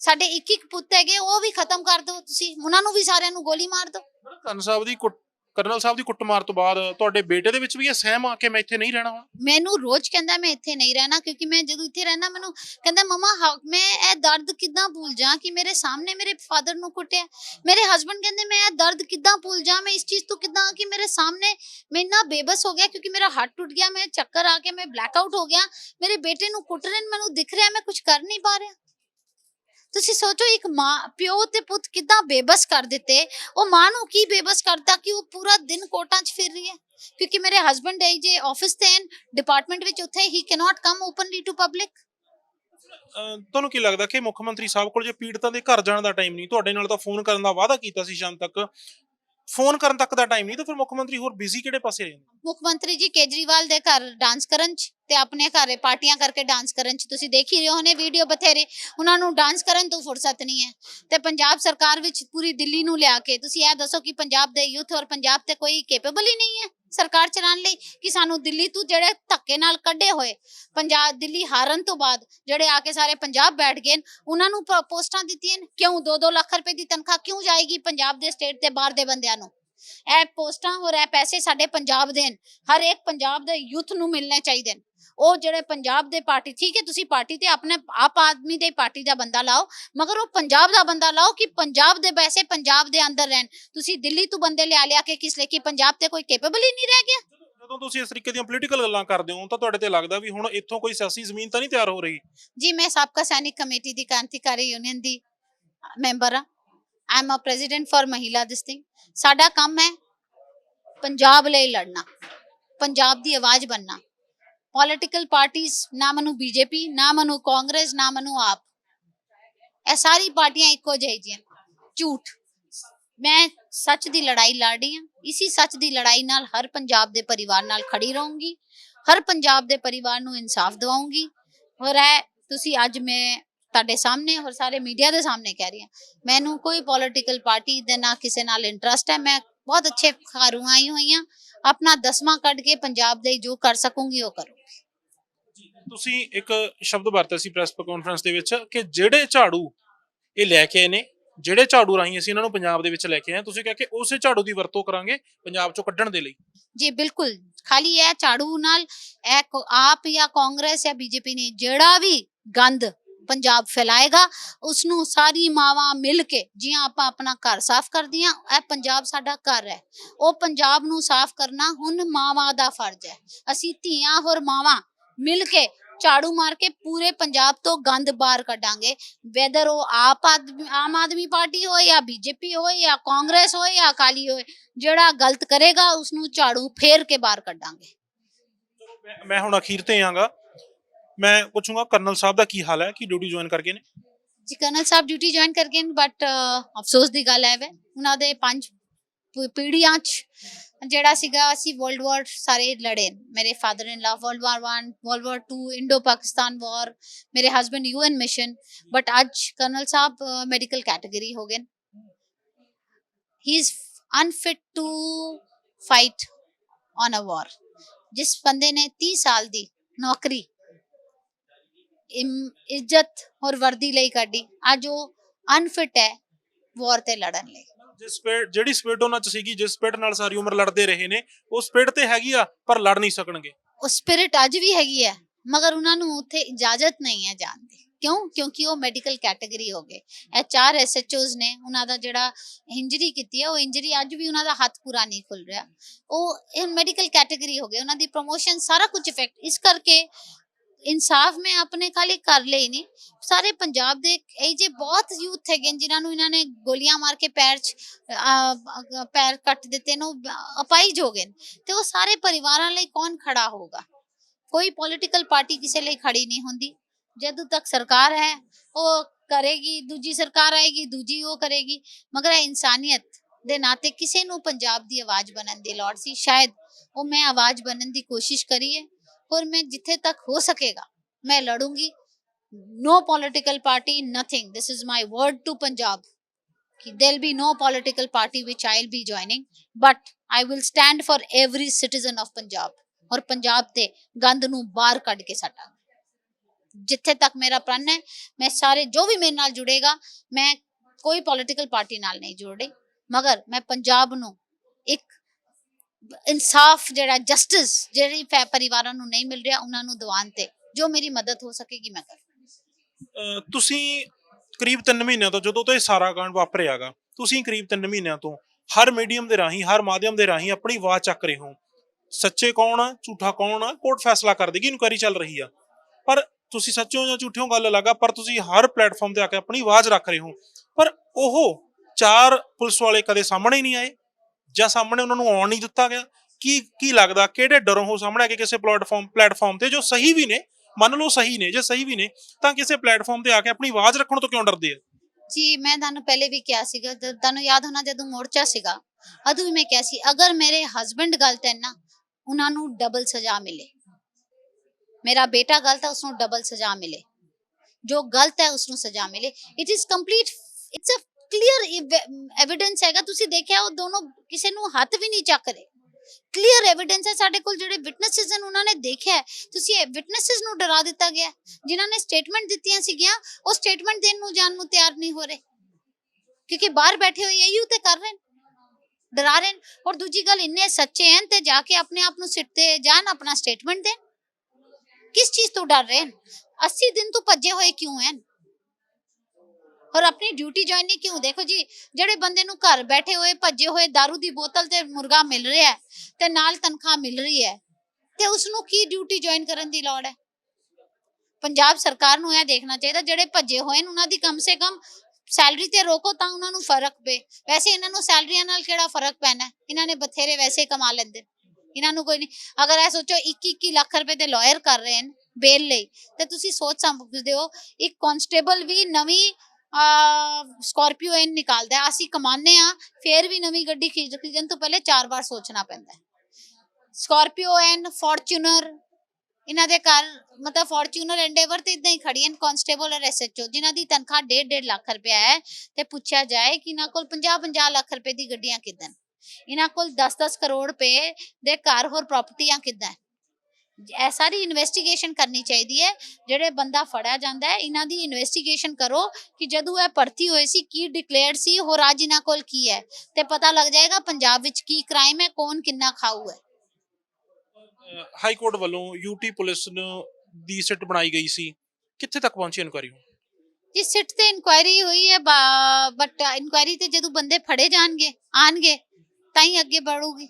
ਸਾਡੇ ਇੱਕ ਇੱਕ ਪੁੱਤ ਹੈਗੇ, ਉਹ ਵੀ ਖਤਮ ਕਰ ਦਿਓ ਤੁਸੀਂ, ਉਹਨਾਂ ਨੂੰ ਵੀ ਸਾਰਿਆਂ ਨੂੰ ਗੋਲੀ ਮਾਰ ਦਿਓ। ਕਰਨਲ ਸਾਹਿਬ ਦੀ ਕੁੱਟ ਕਰਨਲ ਸਾਹਿਬ ਦੀ ਕੁੱਟਮਾਰ ਤੋਂ ਬਾਅਦ ਤੁਹਾਡੇ ਬੇਟੇ ਦੇ ਵਿੱਚ ਵੀ ਇਹ ਸਹਿਮ ਆ ਕਿ ਮੈਂ ਇੱਥੇ ਨਹੀਂ ਰਹਿਣਾ? ਹੁਣ ਮੈਨੂੰ ਰੋਜ਼ ਕਹਿੰਦਾ ਮੈਂ ਇੱਥੇ ਨਹੀਂ ਰਹਿਣਾ ਕਿਉਂਕਿ ਮੈਂ ਜਦੋਂ ਇੱਥੇ ਰਹਿਣਾ ਮੈਨੂੰ ਕਹਿੰਦਾ, ਮਮਾ ਮੈਂ ਇਹ ਦਰਦ ਕਿਦਾਂ ਭੁੱਲ ਜਾ ਕਿ ਮੇਰੇ ਸਾਹਮਣੇ ਮੇਰੇ ਫਾਦਰ ਨੂੰ ਕੁੱਟਿਆ? ਮੇਰੇ ਹਸਬੰਡ ਕਹਿੰਦੇ, ਮੈਂ ਇਹ ਦਰਦ ਕਿੱਦਾਂ ਭੁੱਲ ਜਾ ਮੈਂ ਇਸ ਚੀਜ਼ ਤੋਂ ਕਿੱਦਾਂ ਕਿ ਮੇਰੇ ਸਾਹਮਣੇ ਮੈਂ ਇੰਨਾ ਬੇਬਸ ਹੋ ਗਿਆ ਕਿਉਂਕਿ ਮੇਰਾ ਹੱਟ ਟੁੱਟ ਗਿਆ, ਮੈਂ ਚੱਕਰ ਆ ਕੇ ਮੈਂ ਬਲੈਕ ਆਊਟ ਹੋ ਗਿਆ, ਮੇਰੇ ਬੇਟੇ ਨੂੰ ਕੁੱਟ ਰਹੇ ਮੈਨੂੰ ਦਿਖ ਰਿਹਾ ਮੈਂ ਕੁਝ ਕਰ ਨਹੀਂ ਪਾ ਰਿਹਾ। ਤੁਸੀਂ ਸੋਚੋ ਇੱਕ ਮਾਂ, ਪਿਓ ਤੇ ਪੁੱਤ ਕਿੱਦਾਂ ਬੇਬਸ ਕਰ ਦਿੱਤੇ? ਉਹ ਮਾਂ ਨੂੰ ਕੀ ਬੇਬਸ ਕਰਤਾ ਕਿ ਉਹ ਪੂਰਾ ਦਿਨ ਕੋਟਾਂ 'ਚ ਫਿਰ ਰਹੀ ਹੈ? ਕਿਉਂਕਿ ਮੇਰੇ ਹਸਬੰਡ ਹੈ, ਜੇ ਆਫਿਸ ਤੇ ਹਨ ਡਿਪਾਰਟਮੈਂਟ ਵਿੱਚ ਉੱਥੇ ਹੀ cannot come openly to public ਤੁਹਾਨੂੰ ਕੀ ਲੱਗਦਾ ਕਿ ਮੁੱਖ ਮੰਤਰੀ ਸਾਹਿਬ ਕੋਲ ਜੇ ਪੀੜਤਾਂ ਦੇ ਘਰ ਜਾਣ ਦਾ ਟਾਈਮ ਨਹੀਂ, ਤੁਹਾਡੇ ਨਾਲ ਤਾਂ ਫੋਨ ਕਰਨ ਦਾ ਵਾਅਦਾ ਕੀਤਾ ਸੀ ਸ਼ਾਮ ਤੱਕ। ਫੋਨ ਕਰਨ ਤੱਕ ਦਾ ਟਾਈਮ ਨਹੀਂ, ਤਾਂ ਫਿਰ ਮੁੱਖ ਮੰਤਰੀ ਹੋਰ ਬਿਜ਼ੀ ਕਿਹੜੇ ਪਾਸੇ ਰਹਿੰਦੇ ਮੁੱਖ ਮੰਤਰੀ ਜੀ ਕੇਜਰੀਵਾਲ ਦੇ ਘਰ ਡਾਂਸ ਕਰਨ ਚ ਤੇ ਆਪਣੇ ਘਰੇ ਪਾਰਟੀਆਂ ਕਰਕੇ ਡਾਂਸ ਕਰਨ ਚ। ਤੁਸੀਂ ਦੇਖ ਹੀ ਰਹੇ ਹੋਣੇ ਵੀਡੀਓ ਬਥੇਰੇ, ਉਹਨਾਂ ਨੂੰ ਡਾਂਸ ਕਰਨ ਤੋਂ ਫੁਰਸਤ ਨਹੀਂ ਹੈ। ਤੇ ਪੰਜਾਬ ਸਰਕਾਰ ਵਿੱਚ ਪੂਰੀ ਦਿੱਲੀ ਨੂੰ ਲਿਆ ਕੇ, ਤੁਸੀਂ ਇਹ ਦੱਸੋ ਕਿ ਪੰਜਾਬ ਦੇ ਯੂਥ ਔਰ ਪੰਜਾਬ ਤੇ ਕੋਈ ਕੈਪੇਬਲ ਹੀ ਨਹੀਂ ਹੈ? ਸਰਕਾਰ ਚਲਾਉਣ ਲਈ ਕਿ ਸਾਨੂੰ ਦਿੱਲੀ ਤੋਂ ਜਿਹੜੇ ਧੱਕੇ ਨਾਲ ਕੱਢੇ ਹੋਏ ਪੰਜਾਬ ਦਿੱਲੀ ਹਾਰਨ ਤੋਂ ਬਾਅਦ ਜਿਹੜੇ ਆ ਕੇ ਸਾਰੇ ਪੰਜਾਬ ਬੈਠ ਗਏ ਨੇ, ਉਹਨਾਂ ਨੂੰ ਪ- ਪੋਸਟਾਂ ਦਿੱਤੀਆਂ ਨੇ। ਕਿਉਂ 2-2 ਲੱਖ ਰੁਪਏ ਦੀ ਤਨਖਾਹ ਕਿਉਂ ਜਾਏਗੀ ਪੰਜਾਬ ਦੇ ਸਟੇਟ ਤੇ ਬਾਹਰ ਦੇ ਬੰਦਿਆਂ ਨੂੰ ਇਹ ਪੋਸਟਾਂ ਹੋਰ ਇਹ ਪੈਸੇ ਸਾਡੇ ਪੰਜਾਬ ਦੇ ਨੇ ਹਰ ਇੱਕ ਪੰਜਾਬ ਦੇ ਯੂਥ ਨੂੰ ਮਿਲਣੇ ਚਾਹੀਦੇ ਨੇ ਉਹ ਜਿਹੜੇ ਪੰਜਾਬ ਦੇ ਪਾਰਟੀ ਠੀਕ ਹੈ ਤੁਸੀਂ ਪਾਰਟੀ ਤੇ ਆਪਣੇ ਆਪ ਆਦਮੀ ਦੇ ਪਾਰਟੀ ਦਾ ਬੰਦਾ ਲਾਓ ਮਗਰ ਉਹ ਪੰਜਾਬ ਦਾ ਬੰਦਾ ਲਾਓ ਕਿ ਪੰਜਾਬ ਦੇ ਪੈਸੇ ਪੰਜਾਬ ਦੇ ਅੰਦਰ ਰਹਿਣ। ਤੁਸੀਂ ਦਿੱਲੀ ਤੋਂ ਬੰਦੇ ਲਿਆ ਲਿਆ ਕੇ ਕਿਸ ਲਈ ਕਿ ਪੰਜਾਬ ਤੇ ਕੋਈ ਕੈਪੇਬਲ ਹੀ ਨਹੀਂ ਰਹਿ ਗਿਆ? ਜਦੋਂ ਤੁਸੀਂ ਇਸ ਤਰੀਕੇ ਦੀਆਂ ਪੋਲੀਟੀਕਲ ਗੱਲਾਂ ਕਰਦੇ ਹੋ ਤਾਂ ਤੁਹਾਡੇ ਤੇ ਲੱਗਦਾ ਵੀ ਹੁਣ ਇੱਥੋਂ ਕੋਈ ਸਿਆਸੀ ਜ਼ਮੀਨ ਤਾਂ ਨਹੀਂ ਤਿਆਰ ਹੋ ਰਹੀ? ਜੀ ਮੈਂ ਸਾਬਕਾ ਸੈਨਿਕ ਕਮੇਟੀ ਦੀ ਕ੍ਰਾਂਤੀਕਾਰੀ ਯੂਨੀਅਨ ਦੀ ਮੈਂਬਰ ਹਾਂ। I am a president for ਮਹਿਲਾ ਥਿੰਗ ਸਾਡਾ ਕੰਮ ਹੈ ਪੰਜਾਬ ਲਈ ਲੜਨਾ ਪੰਜਾਬ ਦੀ ਆਵਾਜ਼ ਬਣਨਾ। ਪੋਲਿਟੀਕਲ ਪਾਰਟੀਆਂ ਨਾ ਮਨੂੰ ਬੀਜੇਪੀ ਨਾ ਮਨੂੰ ਕਾਂਗਰਸ, ਨਾ ਮਨੂੰ ਆਪ। ਇਹ ਸਾਰੀ ਪਾਰਟੀਆਂ ਇੱਕੋ ਜਿਹੀਆਂ ਝੂਠ। ਮੈਂ ਸੱਚ ਦੀ ਲੜਾਈ ਲੜ ਰਹੀ ਹਾਂ। ਇਸੀ ਸੱਚ ਦੀ ਲੜਾਈ ਨਾਲ ਹਰ ਪੰਜਾਬ ਦੇ ਪਰਿਵਾਰ ਨਾਲ ਖੜੀ ਰਹੂੰਗੀ। ਹਰ ਪੰਜਾਬ ਦੇ ਪਰਿਵਾਰ ਨੂੰ ਇਨਸਾਫ ਦਿਵਾਉਂਗੀ। ਔਰ ਇਹ ਤੁਸੀਂ ਅੱਜ ਮੈਂ ਤੁਹਾਡੇ ਸਾਹਮਣੇ ਔਰ ਸਾਰੇ ਮੀਡੀਆ ਦੇ ਸਾਹਮਣੇ ਕਹਿ ਰਹੀ ਹਾਂ। ਮੈਨੂੰ ਕੋਈ ਪੋਲਿਟੀਕਲ ਪਾਰਟੀ ਦੇ ਨਾ ਕਿਸੇ ਨਾਲ ਇੰਟਰਸਟ ਹੈ। ਮੈਂ ਬਹੁਤ ਅੱਛੇ ਖਾਰੂ ਆਈ ਹੋਈ ਹਾਂ ਆਪਣਾ ਦਸਵਾਂ ਕੱਢ ਕੇ ਪੰਜਾਬ ਦੇ ਜੋ ਕਰ ਸਕੂੰਗੀ ਉਹ ਕਰੂੰ। ਤੁਸੀਂ ਇੱਕ ਸ਼ਬਦ ਵਰਤਿਆ ਸੀ ਪ੍ਰੈਸ ਕਾਨਫਰੰਸ ਦੇ ਵਿੱਚ ਕਿ ਜਿਹੜੇ ਝਾੜੂ ਇਹ ਲੈ ਕੇ ਆਏ ਨੇ ਜਿਹੜੇ ਝਾੜੂ ਰਾਹੀਂ ਅਸੀਂ ਇਹਨਾਂ ਨੂੰ ਪੰਜਾਬ ਦੇ ਵਿੱਚ ਲੈ ਕੇ ਆਏ ਤੁਸੀਂ ਕਹਿ ਕੇ ਉਸੇ ਝਾੜੂ ਦੀ ਵਰਤੋਂ ਕਰਾਂਗੇ ਪੰਜਾਬ ਚੋਂ ਕੱਢਣ ਦੇ ਲਈ। ਜੀ ਬਿਲਕੁਲ। ਖਾਲੀ ਇਹ ਝਾੜੂ ਨਾਲ ਇਹ ਆਪ ਜਾਂ ਕਾਂਗਰਸ ਜਾਂ ਬੀਜੇਪੀ ਨੇ ਜਿਹੜਾ ਵੀ ਗੰਦ ਪੰਜਾਬ ਫੈਲਾਏਗਾ ਉਸ ਨੂੰ ਸਾਰੀ ਮਾਵਾਂ ਮਿਲ ਕੇ ਜਿਵੇਂ ਆਪਾਂ ਆਪਣਾ ਘਰ ਸਾਫ਼ ਕਰਦੀਆਂ, ਇਹ ਪੰਜਾਬ ਸਾਡਾ ਘਰ ਹੈ। ਉਹ ਪੰਜਾਬ ਨੂੰ ਸਾਫ਼ ਕਰਨਾ ਹੁਣ ਮਾਵਾਂ ਦਾ ਫਰਜ਼ ਹੈ। ਅਸੀਂ ਧੀਆਂ ਹੋਰ ਮਾਵਾਂ ਮਿਲ ਕੇ ਝਾੜੂ ਮਾਰ ਕੇ ਪੂਰੇ ਪੰਜਾਬ ਤੋਂ ਗੰਦ ਬਾਹਰ ਕੱਢਾਂਗੇ। ਵੈਦਰ ਉਹ ਆਪ ਆਦਮੀ, ਆਮ ਆਦਮੀ ਪਾਰਟੀ ਹੋਏ ਜਾਂ ਬੀਜੇਪੀ ਹੋਏ ਜਾਂ ਕਾਂਗਰਸ ਹੋਏ ਜਾਂ ਅਕਾਲੀ ਹੋਏ, ਜਿਹੜਾ ਗਲਤ ਕਰੇਗਾ ਉਸ ਨੂੰ ਝਾੜੂ ਫੇਰ ਕੇ ਬਾਹਰ ਕੱਢਾਂਗੇ। ਮੈਂ ਹੁਣ ਅਖੀਰ ਤੇ ਆਂਗਾ। ਮੈਂ ਪੁੱਛੂੰਗਾ ਕਰਨਲ ਸਾਹਿਬ ਦਾ ਕੀ ਹਾਲ ਹੈ? ਕਿ ਡਿਊਟੀ ਜੁਆਇਨ ਕਰਕੇ ਨੇ? ਜੀ, ਕਰਨਲ ਸਾਹਿਬ ਡਿਊਟੀ ਜੁਆਇਨ ਕਰ ਗਏ ਬਟ ਅਫਸੋਸ ਦੀ ਗੱਲ ਹੈ ਵੇ, ਉਹਨਾਂ ਦੇ ਪੰਜ ਪੀੜ੍ਹੀਆਂ ਚ ਜਿਹੜਾ ਸੀਗਾ, ਅਸੀਂ ਵਰਲਡ ਵਾਰ ਸਾਰੇ ਲੜੇ ਮੇਰੇ father in law world war 1 world war 2 Indo Pakistan war ਮੇਰੇ ਹਸਬੰਡ ਯੂਐਨ ਮਿਸ਼ਨ ਬਟ ਅੱਜ ਕਰਨਲ ਸਾਹਿਬ ਮੈਡੀਕਲ ਕੈਟਾਗਰੀ ਹੋ ਗਏ he is unfit to fight on a war ਜਿਸ ਬੰਦੇ ਨੇ 30 ਸਾਲ ਦੀ ਨੌਕਰੀ ਇੱਜ਼ਤ ਔਰ ਵਰਦੀ ਲਈ ਕੱਢੀ। ਅੱਜ ਉਹ ਅਨਫਿਟ ਹੈ ਵਾਰ ਤੇ ਲੜਨ ਲਈ। ਜਿਸ ਸਪੀਡ ਜਿਹੜੀ ਸਪੀਡ ਉਹਨਾਂ ਚ ਸੀਗੀ ਜਿਸ ਸਪੀਡ ਨਾਲ ਸਾਰੀ ਉਮਰ ਲੜਦੇ ਰਹੇ ਨੇ ਉਹ ਸਪੀਡ ਤੇ ਹੈਗੀ ਆ ਪਰ ਲੜ ਨਹੀਂ ਸਕਣਗੇ। ਉਹ ਸਪਿਰਿਟ ਅੱਜ ਵੀ ਹੈਗੀ ਹੈ ਮਗਰ ਉਹਨਾਂ ਨੂੰ ਉੱਥੇ ਇਜਾਜ਼ਤ ਨਹੀਂ ਹੈ ਜਾਣ ਦੀ। ਕਿਉਂ? ਕਿਉਂਕਿ ਉਹ ਮੈਡੀਕਲ ਕੈਟਾਗਰੀ ਹੋ ਗਏ। ਇਹ ਚਾਰ ਐਸਐਚਓਜ਼ ਨੇ ਉਹਨਾਂ ਦਾ ਜਿਹੜਾ ਇੰਜਰੀ ਕੀਤੀ ਹੈ ਉਹ ਇੰਜਰੀ ਅੱਜ ਵੀ ਉਹਨਾਂ ਦਾ ਹੱਥ ਪੂਰਾ ਨਹੀਂ ਖੁੱਲ ਰਿਹਾ। ਉਹ ਇਹ ਮੈਡੀਕਲ ਕੈਟਾਗਰੀ ਹੋ ਗਏ ਉਹਨਾਂ ਦੀ ਪ੍ਰੋਮੋਸ਼ਨ ਸਾਰਾ ਕੁਝ ਇਫੈਕਟ ਇਸ ਕਰਕੇ ਇਨਸਾਫ ਮੈਂ ਆਪਣੇ ਖਾਲੀ ਕਰ ਲਈ ਨਹੀਂ ਸਾਰੇ ਪੰਜਾਬ ਦੇ ਇਹ ਜੇ ਬਹੁਤ ਯੂਥ ਹੈਗੇ ਨੇ ਜਿਨ੍ਹਾਂ ਨੂੰ ਇਹਨਾਂ ਨੇ ਗੋਲੀਆਂ ਮਾਰ ਕੇ ਪੈਰ 'ਚ ਆ, ਪੈਰ ਕੱਟ ਦਿੱਤੇ ਨੇ ਉਹ ਅਪਾਈਜ ਹੋ ਗਏ ਨੇ। ਤੇ ਉਹ ਸਾਰੇ ਪਰਿਵਾਰਾਂ ਲਈ ਕੌਣ ਖੜਾ ਹੋਗਾ ਕੋਈ ਪੋਲੀਟੀਕਲ ਪਾਰਟੀ ਕਿਸੇ ਲਈ ਖੜੀ ਨਹੀਂ ਹੁੰਦੀ। ਜਦੋਂ ਤੱਕ ਸਰਕਾਰ ਹੈ ਉਹ ਕਰੇਗੀ ਦੂਜੀ ਸਰਕਾਰ ਆਏਗੀ ਦੂਜੀ ਉਹ ਕਰੇਗੀ। ਮਗਰ ਇਹ ਇਨਸਾਨੀਅਤ ਦੇ ਨਾਤੇ ਕਿਸੇ ਨੂੰ ਪੰਜਾਬ ਦੀ ਆਵਾਜ਼ ਬਣਨ ਦੀ ਲੋੜ ਸੀ। ਸ਼ਾਇਦ ਉਹ ਮੈਂ ਆਵਾਜ਼ ਬਣਨ ਦੀ ਕੋਸ਼ਿਸ਼ ਕਰੀਏ। पर मैं जिथे तक हो सकेगा मैं लड़ूंगी no political party nothing this is my word to Punjab कि there be no political party which I be joining but I will stand for every citizen of Punjab ਔਰ ਪੰਜਾਬ ਤੇ ਗੰਦ ਨੂੰ ਬਾਹਰ ਕੱਢ ਕੇ ਸਾਡਾ ਜਿੱਥੇ ਤੱਕ ਮੇਰਾ ਪ੍ਰਣ ਹੈ ਮੈਂ ਸਾਰੇ ਜੋ ਵੀ ਮੇਰੇ ਨਾਲ ਜੁੜੇਗਾ ਮੈਂ ਕੋਈ ਪੋਲਿਟੀਕਲ ਪਾਰਟੀ ਨਾਲ ਨਹੀਂ ਜੁੜੇ ਮਗਰ ਮੈਂ ਪੰਜਾਬ ਨੂੰ ਇੱਕ ਇਨਸਾਫ ਜਿਹੜਾ ਜਸਟਿਸ ਜਿਹੜੀ ਪਰਿਵਾਰਾਂ ਨੂੰ ਨਹੀਂ ਮਿਲ ਰਿਹਾ, ਉਹਨਾਂ ਨੂੰ ਦਿਵਾਉਣ ਤੇ, ਜੋ ਮੇਰੀ ਮਦਦ ਹੋ ਸਕੇਗੀ, ਮੈਂ ਕਰਾਂਗੀ। ਤੁਸੀਂ ਕਰੀਬ 3 ਮਹੀਨਿਆਂ ਤੋਂ, ਜਦੋਂ ਤੋਂ ਇਹ ਸਾਰਾ ਕਾਂਡ ਵਾਪਰਿਆਗਾ ਤੁਸੀਂ ਕਰੀਬ 3 ਮਹੀਨਿਆਂ ਤੋਂ ਹਰ ਮੀਡੀਅਮ ਦੇ ਰਾਹੀਂ, ਹਰ ਮਾਧਿਅਮ ਦੇ ਰਾਹੀਂ ਆਪਣੀ ਆਵਾਜ਼ ਚੱਕ ਰਹੇ ਹੋ। ਸੱਚੇ ਕੌਣ ਆ, ਝੂਠਾ ਕੌਣ ਆ, ਕੋਰਟ ਫੈਸਲਾ ਕਰ ਦੇਗੀ ਇਨਕੁਆਇਰੀ ਚੱਲ ਰਹੀ ਆ? ਪਰ ਤੁਸੀਂ ਸੱਚੋ ਜਾਂ ਝੂਠਿਓ ਗੱਲ ਅਲੱਗ ਆ, ਪਰ ਤੁਸੀਂ ਹਰ ਪਲੇਟਫਾਰਮ ਤੇ ਆ ਕੇ ਆਪਣੀ ਆਵਾਜ਼ ਰੱਖ ਰਹੇ ਹੋ। ਪਰ ਉਹ ਚਾਰ ਪੁਲਿਸ ਵਾਲੇ ਕਦੇ ਸਾਹਮਣੇ ਹੀ ਨਹੀਂ ਆਏ ਜਾਂ ਸਾਹਮਣੇ ਉਹਨਾਂ ਨੂੰ ਆਉਣ ਨਹੀਂ ਦਿੱਤਾ ਗਿਆ? ਕੀ ਕੀ ਲੱਗਦਾ? ਕਿਹੜੇ ਡਰੋਂ ਉਹ ਸਾਹਮਣੇ ਆ ਕੇ ਕਿਸੇ ਪਲੇਟਫਾਰਮ ਪਲੇਟਫਾਰਮ ਤੇ, ਜੋ ਸਹੀ ਵੀ ਨੇ, ਮੰਨ ਲਓ ਸਹੀ ਨੇ, ਜੇ ਸਹੀ ਵੀ ਨੇ, ਤਾਂ ਕਿਸੇ ਪਲੇਟਫਾਰਮ ਤੇ ਆ ਕੇ ਆਪਣੀ ਆਵਾਜ਼ ਰੱਖਣ ਤੋਂ ਕਿਉਂ ਡਰਦੇ ਆ? ਜੀ, ਮੈਂ ਤੁਹਾਨੂੰ ਪਹਿਲੇ ਵੀ ਕਿਹਾ ਸੀਗਾ ਜਦ ਤੁਹਾਨੂੰ ਯਾਦ ਹੋਣਾ ਜਦੋਂ ਮੋਰਚਾ ਸੀਗਾ ਅਦੋਂ ਵੀ ਮੈਂ ਕਿਹਾ ਸੀ, ਅਗਰ ਮੇਰੇ ਹਸਬੰਡ ਗਲਤ ਹੈ ਨਾ, ਉਹਨਾਂ ਨੂੰ ਡਬਲ ਸਜ਼ਾ ਮਿਲੇ। ਮੇਰਾ ਬੇਟਾ ਗਲਤ ਹੈ, ਉਸ ਨੂੰ ਡਬਲ ਸਜ਼ਾ ਮਿਲੇ। ਜੋ ਗਲਤ ਹੈ, ਉਸ ਨੂੰ ਸਜ਼ਾ ਮਿਲੇ। It is complete it's a clear evidence e- ਹੈਗਾ, ਤੁਸੀਂ ਦੇਖਿਆ ਉਹ ਦੋਨੋਂ ਕਿਸੇ ਨੂੰ ਹੱਥ ਵੀ ਨਹੀਂ ਚੱਕ ਰਹੇ। ਕਲੀਅਰ ਐਵੀਡੈਂਸ ਹੈ ਸਾਡੇ ਕੋਲ, ਜਿਹੜੇ ਵਿਟਨੈਸਸ ਹਨ, ਉਹਨਾਂ ਨੇ ਦੇਖਿਆ ਹੈ। ਤੁਸੀਂ ਵਿਟਨੈਸਸ ਨੂੰ ਡਰਾ ਦਿੱਤਾ ਗਿਆ ਜਿਨ੍ਹਾਂ ਨੇ ਸਟੇਟਮੈਂਟ ਦਿੱਤੀਆਂ ਸੀਗੀਆਂ, ਉਹ ਸਟੇਟਮੈਂਟ ਦੇਣ ਨੂੰ ਜਾਣ ਨੂੰ ਤਿਆਰ ਨਹੀਂ ਹੋ ਰਹੇ। ਕਿਉਂਕਿ ਬਾਹਰ ਬੈਠੇ ਹੋਏ ਇਹੀ ਤੇ ਕਰ ਰਹੇ ਨੇ, ਡਰਾ ਰਹੇ ਨੇ। ਔਰ ਦੂਜੀ ਗੱਲ, ਇੰਨੇ ਸੱਚੇ ਹਨ ਤੇ ਜਾ ਕੇ ਆਪਣੇ ਆਪ ਨੂੰ ਸਿੱਟਦੇ ਜਾਣ, ਆਪਣਾ ਸਟੇਟਮੈਂਟ ਦੇਣ। ਕਿਸ ਚੀਜ਼ ਤੋਂ ਡਰ ਰਹੇ ਹਨ 80 ਦਿਨ ਤੋਂ ਭੱਜੇ ਹੋਏ ਕਿਉਂ ਹਨ ਔਰ ਆਪਣੀ ਡਿਊਟੀ ਜੁਆਇਨ ਨਹੀਂ ਕਿਉਂ? ਦੇਖੋ ਜੀ, ਜਿਹੜੇ ਬੰਦੇ ਨੂੰ ਘਰ ਬੈਠੇ ਹੋਏ, ਭੱਜੇ ਹੋਏ दारू ਦੀ ਬੋਤਲ ਤੇ ਮੁਰਗਾ ਮਿਲ ਰਿਹਾ ਤੇ ਨਾਲ ਤਨਖਾਹ ਮਿਲ ਰਹੀ ਹੈ, ਤੇ ਉਸ ਨੂੰ ਕੀ ਡਿਊਟੀ ਜੁਆਇਨ ਕਰਨ ਦੀ ਲੋੜ ਹੈ? ਪੰਜਾਬ ਸਰਕਾਰ ਨੂੰ ਇਹ ਦੇਖਣਾ ਚਾਹੀਦਾ, ਜਿਹੜੇ ਭੱਜੇ ਹੋਏ ਨੇ, ਉਹਨਾਂ ਦੀ ਕਮ ਸੇ ਕਮ ਸੈਲਰੀ ਤੇ ਰੋਕੋ ਤਾਂ ਉਹਨਾਂ ਨੂੰ ਫ਼ਰਕ ਪਏ। ਵੈਸੇ ਇਹਨਾਂ ਨੂੰ ਸੈਲਰੀਆਂ ਨਾਲ ਕਿਹੜਾ ਫ਼ਰਕ ਪੈਣਾ ਇਹਨਾਂ ਨੇ ਬਥੇਰੇ ਵੈਸੇ ਕਮਾ ਲੈਂਦੇ ਇਹਨਾਂ ਨੂੰ ਕੋਈ ਨਹੀਂ, ਅਗਰ ਇਹ ਸੋਚੋ 21 21 ਲੱਖ ਰੁਪਏ ਦੇ ਲਾਇਰ ਕਰ ਰਹੇ ਨੇ ਬੇਲ ਲਈ, ਤੇ ਤੁਸੀਂ ਸੋਚ ਸਮਝਦੇ ਹੋ, ਇੱਕ ਕਨਸਟੇਬਲ ਵੀ ਨਵੀਂ ਸਕਾਰਪੀਓ ਐਨ ਨਿਕਾਲਦਾ ਹੈ। ਅਸੀਂ ਕਮਾਉਂਦੇ ਆ ਫੇਰ ਵੀ ਨਵੀਂ ਗੱਡੀ ਖਰੀਦਣ ਤੋਂ ਪਹਿਲੇ ਚਾਰ ਵਾਰ ਸੋਚਣਾ ਪੈਂਦਾ ਹੈ। ਸਕਾਰਪੀਓ ਐਨ ਫੋਰਚੂਨਰ ਇਹਨਾਂ ਦੇ ਘਰ, ਮਤਲਬ ਫੋਰਚੂਨਰ ਐਂਡੇਵਰ ਤੇ ਇਦਾਂ ਹੀ ਖੜੀਆਂ ਨੇ ਕਨਸਟੇਬਲ ਔਰ ਐਸਐਚਓ ਜਿਨ੍ਹਾਂ ਦੀ ਤਨਖਾਹ 1.5 ਲੱਖ ਰੁਪਇਆ ਹੈ ਤੇ ਪੁੱਛਿਆ ਜਾਏ ਕਿ ਇਹਨਾਂ ਕੋਲ 50-50 ਲੱਖ ਰੁਪਏ ਦੀ ਗੱਡੀਆਂ ਕਿੱਦਾਂ ਇਹਨਾਂ ਕੋਲ 10-10 ਕਰੋੜ ਰੁਪਏ ਦੇ ਘਰ ਹੋਰ ਪ੍ਰਾਪਰਟੀਆਂ ਕਿੱਦਾਂ ਇਹ ਸਾਰੀ ਇਨਵੈਸਟੀਗੇਸ਼ਨ ਕਰਨੀ ਚਾਹੀਦੀ ਹੈ ਜਿਹੜੇ ਬੰਦਾ ਫੜਿਆ ਜਾਂਦਾ ਹੈ ਇਹਨਾਂ ਦੀ ਇਨਵੈਸਟੀਗੇਸ਼ਨ ਕਰੋ ਕਿ ਜਦੋਂ ਇਹ ਭਰਤੀ ਹੋਏ ਸੀ ਕੀ ਡਿਕਲੇਅਰਡ ਸੀ ਹੋਰ ਅੱਜ ਇਹਨਾਂ ਕੋਲ ਕੀ ਹੈ? ਤੇ ਪਤਾ ਲੱਗ ਜਾਏਗਾ ਪੰਜਾਬ ਵਿੱਚ ਕੀ ਕ੍ਰਾਈਮ ਹੈ ਕੌਣ ਕਿੰਨਾ ਖਾਊ ਹੈ। ਹਾਈ ਕੋਰਟ ਵੱਲੋਂ ਯੂਟੀ ਪੁਲਿਸ ਨੂੰ ਦੀ ਸਿੱਟ ਬਣਾਈ ਗਈ ਸੀ। ਕਿੱਥੇ ਤੱਕ ਪਹੁੰਚੀ ਇਨਕੁਆਇਰੀ ਜਿਸ ਸਿੱਟ ਤੇ ਇਨਕੁਆਇਰੀ ਹੋਈ ਹੈ ਬਟ ਇਨਕੁਆਇਰੀ ਤੇ ਜਦੋਂ ਬੰਦੇ ਫੜੇ ਜਾਣਗੇ ਆਣਗੇ ਤਾਂ ਹੀ ਅੱਗੇ ਵਧੂਗੀ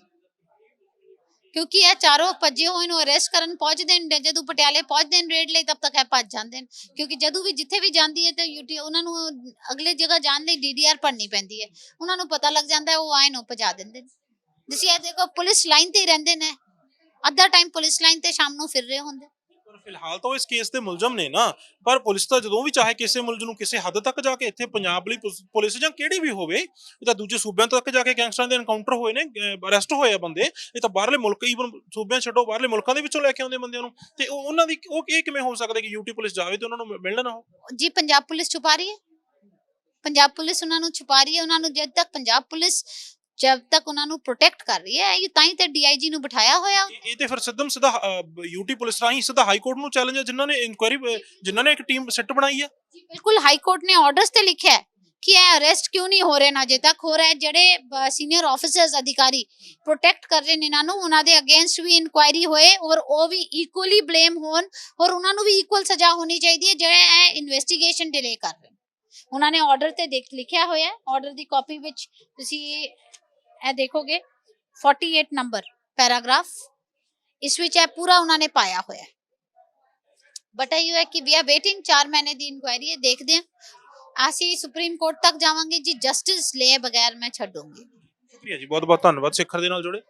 ਕਿਉਂਕਿ ਇਹ ਚਾਰੋਂ ਭੱਜੇ ਹੋਏ ਨੂੰ ਅਰੈਸਟ ਕਰਨ ਪਹੁੰਚਦੇ ਨੇ, ਜਦੋਂ ਪਟਿਆਲੇ ਪਹੁੰਚਦੇ ਨੇ ਰੇਡ ਲਈ, ਤਬ ਤੱਕ ਇਹ ਭੱਜ ਜਾਂਦੇ ਨੇ। ਕਿਉਂਕਿ ਜਦੋਂ ਵੀ ਜਿੱਥੇ ਵੀ ਜਾਂਦੀ ਹੈ ਤੇ ਯੂਟੀ ਉਹਨਾਂ ਨੂੰ ਅਗਲੇ ਜਗ੍ਹਾ ਜਾਣ ਲਈ ਡੀਡੀਆਰ ਭਰਨੀ ਪੈਂਦੀ ਹੈ। ਉਹਨਾਂ ਨੂੰ ਪਤਾ ਲੱਗ ਜਾਂਦਾ ਹੈ ਉਹ ਆਏ ਨੂੰ ਭਜਾ ਦਿੰਦੇ ਨੇ। ਤੁਸੀਂ ਇਹ ਦੇਖੋ, ਪੁਲਿਸ ਲਾਈਨ ਤੇ ਹੀ ਰਹਿੰਦੇ ਨੇ। ਅੱਧਾ ਟਾਈਮ ਪੁਲਿਸ ਲਾਈਨ ਤੇ ਸ਼ਾਮ ਨੂੰ ਫਿਰ ਰਹੇ ਹੁੰਦੇ। ਪਰ ਫਿਲਹਾਲ ਤਾਂ ਉਹ ਇਸ ਕੇਸ ਦੇ ਮੁਲਜ਼ਮ ਨੇ ਨਾ, ਪਰ ਪੁਲਿਸ ਤਾਂ ਜਦੋਂ ਵੀ ਚਾਹੇ ਕਿਸੇ ਮੁਲਜ਼ਮ ਨੂੰ ਕਿਸੇ ਹੱਦ ਤੱਕ ਜਾ ਕੇ ਇੱਥੇ ਪੰਜਾਬ ਲਈ ਪੁਲਿਸ- ਪੁਲਿਸ ਜਾਂ ਕਿਹੜੀ ਵੀ ਹੋਵੇ, ਇਹ ਤਾਂ ਦੂਜੇ ਸੂਬਿਆਂ ਤੱਕ ਜਾ ਕੇ ਗੈਂਗਸਟਰਾਂ ਦੇ ਐਨਕਾਊਂਟਰ ਹੋਏ ਨੇ ਅਰੈਸਟ ਹੋਏ ਆ ਬੰਦੇ, ਇਹ ਤਾਂ ਬਾਹਰਲੇ ਮੁਲਕ ਈਵਨ ਸੂਬਿਆਂ ਛੱਡੋ, ਬਾਹਰਲੇ ਮੁਲਕਾਂ ਦੇ ਵਿੱਚੋਂ ਲੈ ਕੇ ਆਉਂਦੇ ਬੰਦਿਆਂ ਨੂੰ, ਤੇ ਉਹ ਉਹਨਾਂ ਦੀ ਉਹ ਇਹ ਕਿਵੇਂ ਹੋ ਸਕਦਾ ਕਿ ਯੂਟੀ ਪੁਲਿਸ ਜਾਵੇ ਤੇ ਉਹਨਾਂ ਨੂੰ ਮਿਲਣਾ ਨਾ ਹੋ ਜੀ, ਪੰਜਾਬ ਪੁਲਿਸ ਛੁਪਾ ਰਹੀ ਹੈ। ਪੰਜਾਬ ਪੁਲਿਸ ਉਹਨਾਂ ਨੂੰ ਛੁਪਾ ਰਹੀ ਹੈ, ਉਹਨਾਂ ਨੂੰ ਜਦ ਤੱਕ ਪੰਜਾਬ ਪੁਲਿਸ ਜਦ ਤੱਕ ਉਹਨਾਂ ਨੂੰ ਪ੍ਰੋਟੈਕਟ ਕਰ ਰਹੀ ਹੈ ਇਹ ਤਾਂ ਹੀ ਤੇ ਡੀਆਈਜੀ ਨੂੰ ਬਿਠਾਇਆ ਹੋਇਆ। ਇਹ- ਤੇ ਫਿਰ ਸਿੱਧਮ ਸਿੱਧਾ ਯੂਟੀ ਪੁਲਿਸ ਰਾਹੀਂ ਸਿੱਧਾ ਹਾਈ ਕੋਰਟ ਨੂੰ ਚੈਲੰਜ ਹੈ ਜਿਨ੍ਹਾਂ ਨੇ ਇਨਕੁਆਇਰੀ ਜਿਨ੍ਹਾਂ ਨੇ ਇੱਕ ਟੀਮ ਸੈੱਟ ਬਣਾਈ ਹੈ। ਜੀ ਬਿਲਕੁਲ ਹਾਈ ਕੋਰਟ ਨੇ ਆਰਡਰਸ ਤੇ ਲਿਖਿਆ ਹੈ ਕਿ ਇਹ ਅਰੈਸਟ ਕਿਉਂ ਨਹੀਂ ਹੋ ਰਹੇ ਨਾ ਅਜੇ ਤੱਕ? ਹੋ ਰਿਹਾ ਜਿਹੜੇ ਸੀਨੀਅਰ ਆਫੀਸਰਸ ਅਧਿਕਾਰੀ ਪ੍ਰੋਟੈਕਟ ਕਰ ਰਹੇ ਨੇ ਇਹਨਾਂ ਨੂੰ ਉਹਨਾਂ ਦੇ ਅਗੇਂਸਟ ਵੀ ਇਨਕੁਆਇਰੀ ਹੋਏ ਔਰ ਉਹ ਵੀ ਇਕੁਅਲੀ ਬਲੇਮ ਹੋਣ ਔਰ ਉਹਨਾਂ ਨੂੰ ਵੀ ਇਕੁਅਲ ਸਜ਼ਾ ਹੋਣੀ ਚਾਹੀਦੀ ਹੈ ਜਿਹੜੇ ਇਹ ਇਨਵੈਸਟੀਗੇਸ਼ਨ ਡਿਲੇ ਕਰ ਰਹੇ ਉਹਨਾਂ ਨੇ ਆਰਡਰ ਤੇ ਦੇਖ ਲਿਖਿਆ ਹੋਇਆ ਹੈ। ਆਰਡਰ ਦੀ ਕਾਪੀ ਵਿੱਚ ਤੁਸੀਂ ਇਹ ਦੇਖੋਗੇ 48 ਨੰਬਰ ਪੈਰਾਗ੍ਰਾਫ ਇਸ ਵਿੱਚ ਇਹ ਪੂਰਾ ਉਹਨਾਂ ਨੇ ਪਾਇਆ ਹੋਇਆ ਹੈ। ਬਟ ਇਹ ਹੈ ਕਿ ਵੀ ਆਰ ਵੇਟਿੰਗ 4 ਮਹੀਨੇ ਦੀ ਇਨਕੁਆਇਰੀ ਹੈ ਦੇਖਦੇ ਹਾਂ। ਅਸੀਂ ਸੁਪਰੀਮ ਕੋਰਟ ਤੱਕ ਜਾਵਾਂਗੇ ਜੀ ਜਸਟਿਸ ਲਏ ਬਗੈਰ ਮੈਂ ਛੱਡੂੰਗੀ। ਸ਼ੁਕਰੀਆ ਜੀ ਬਹੁਤ ਬਹੁਤ ਧੰਨਵਾਦ ਸਿੱਖਰ ਦੇ ਨਾਲ ਜੁੜੇ।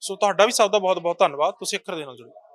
ਸੋ ਤੁਹਾਡਾ ਵੀ ਸਭ ਦਾ ਬਹੁਤ ਬਹੁਤ ਧੰਨਵਾਦ, ਤੁਸੀਂ ਅੱਖਰ ਦੇ ਨਾਲ ਜੁੜੇ।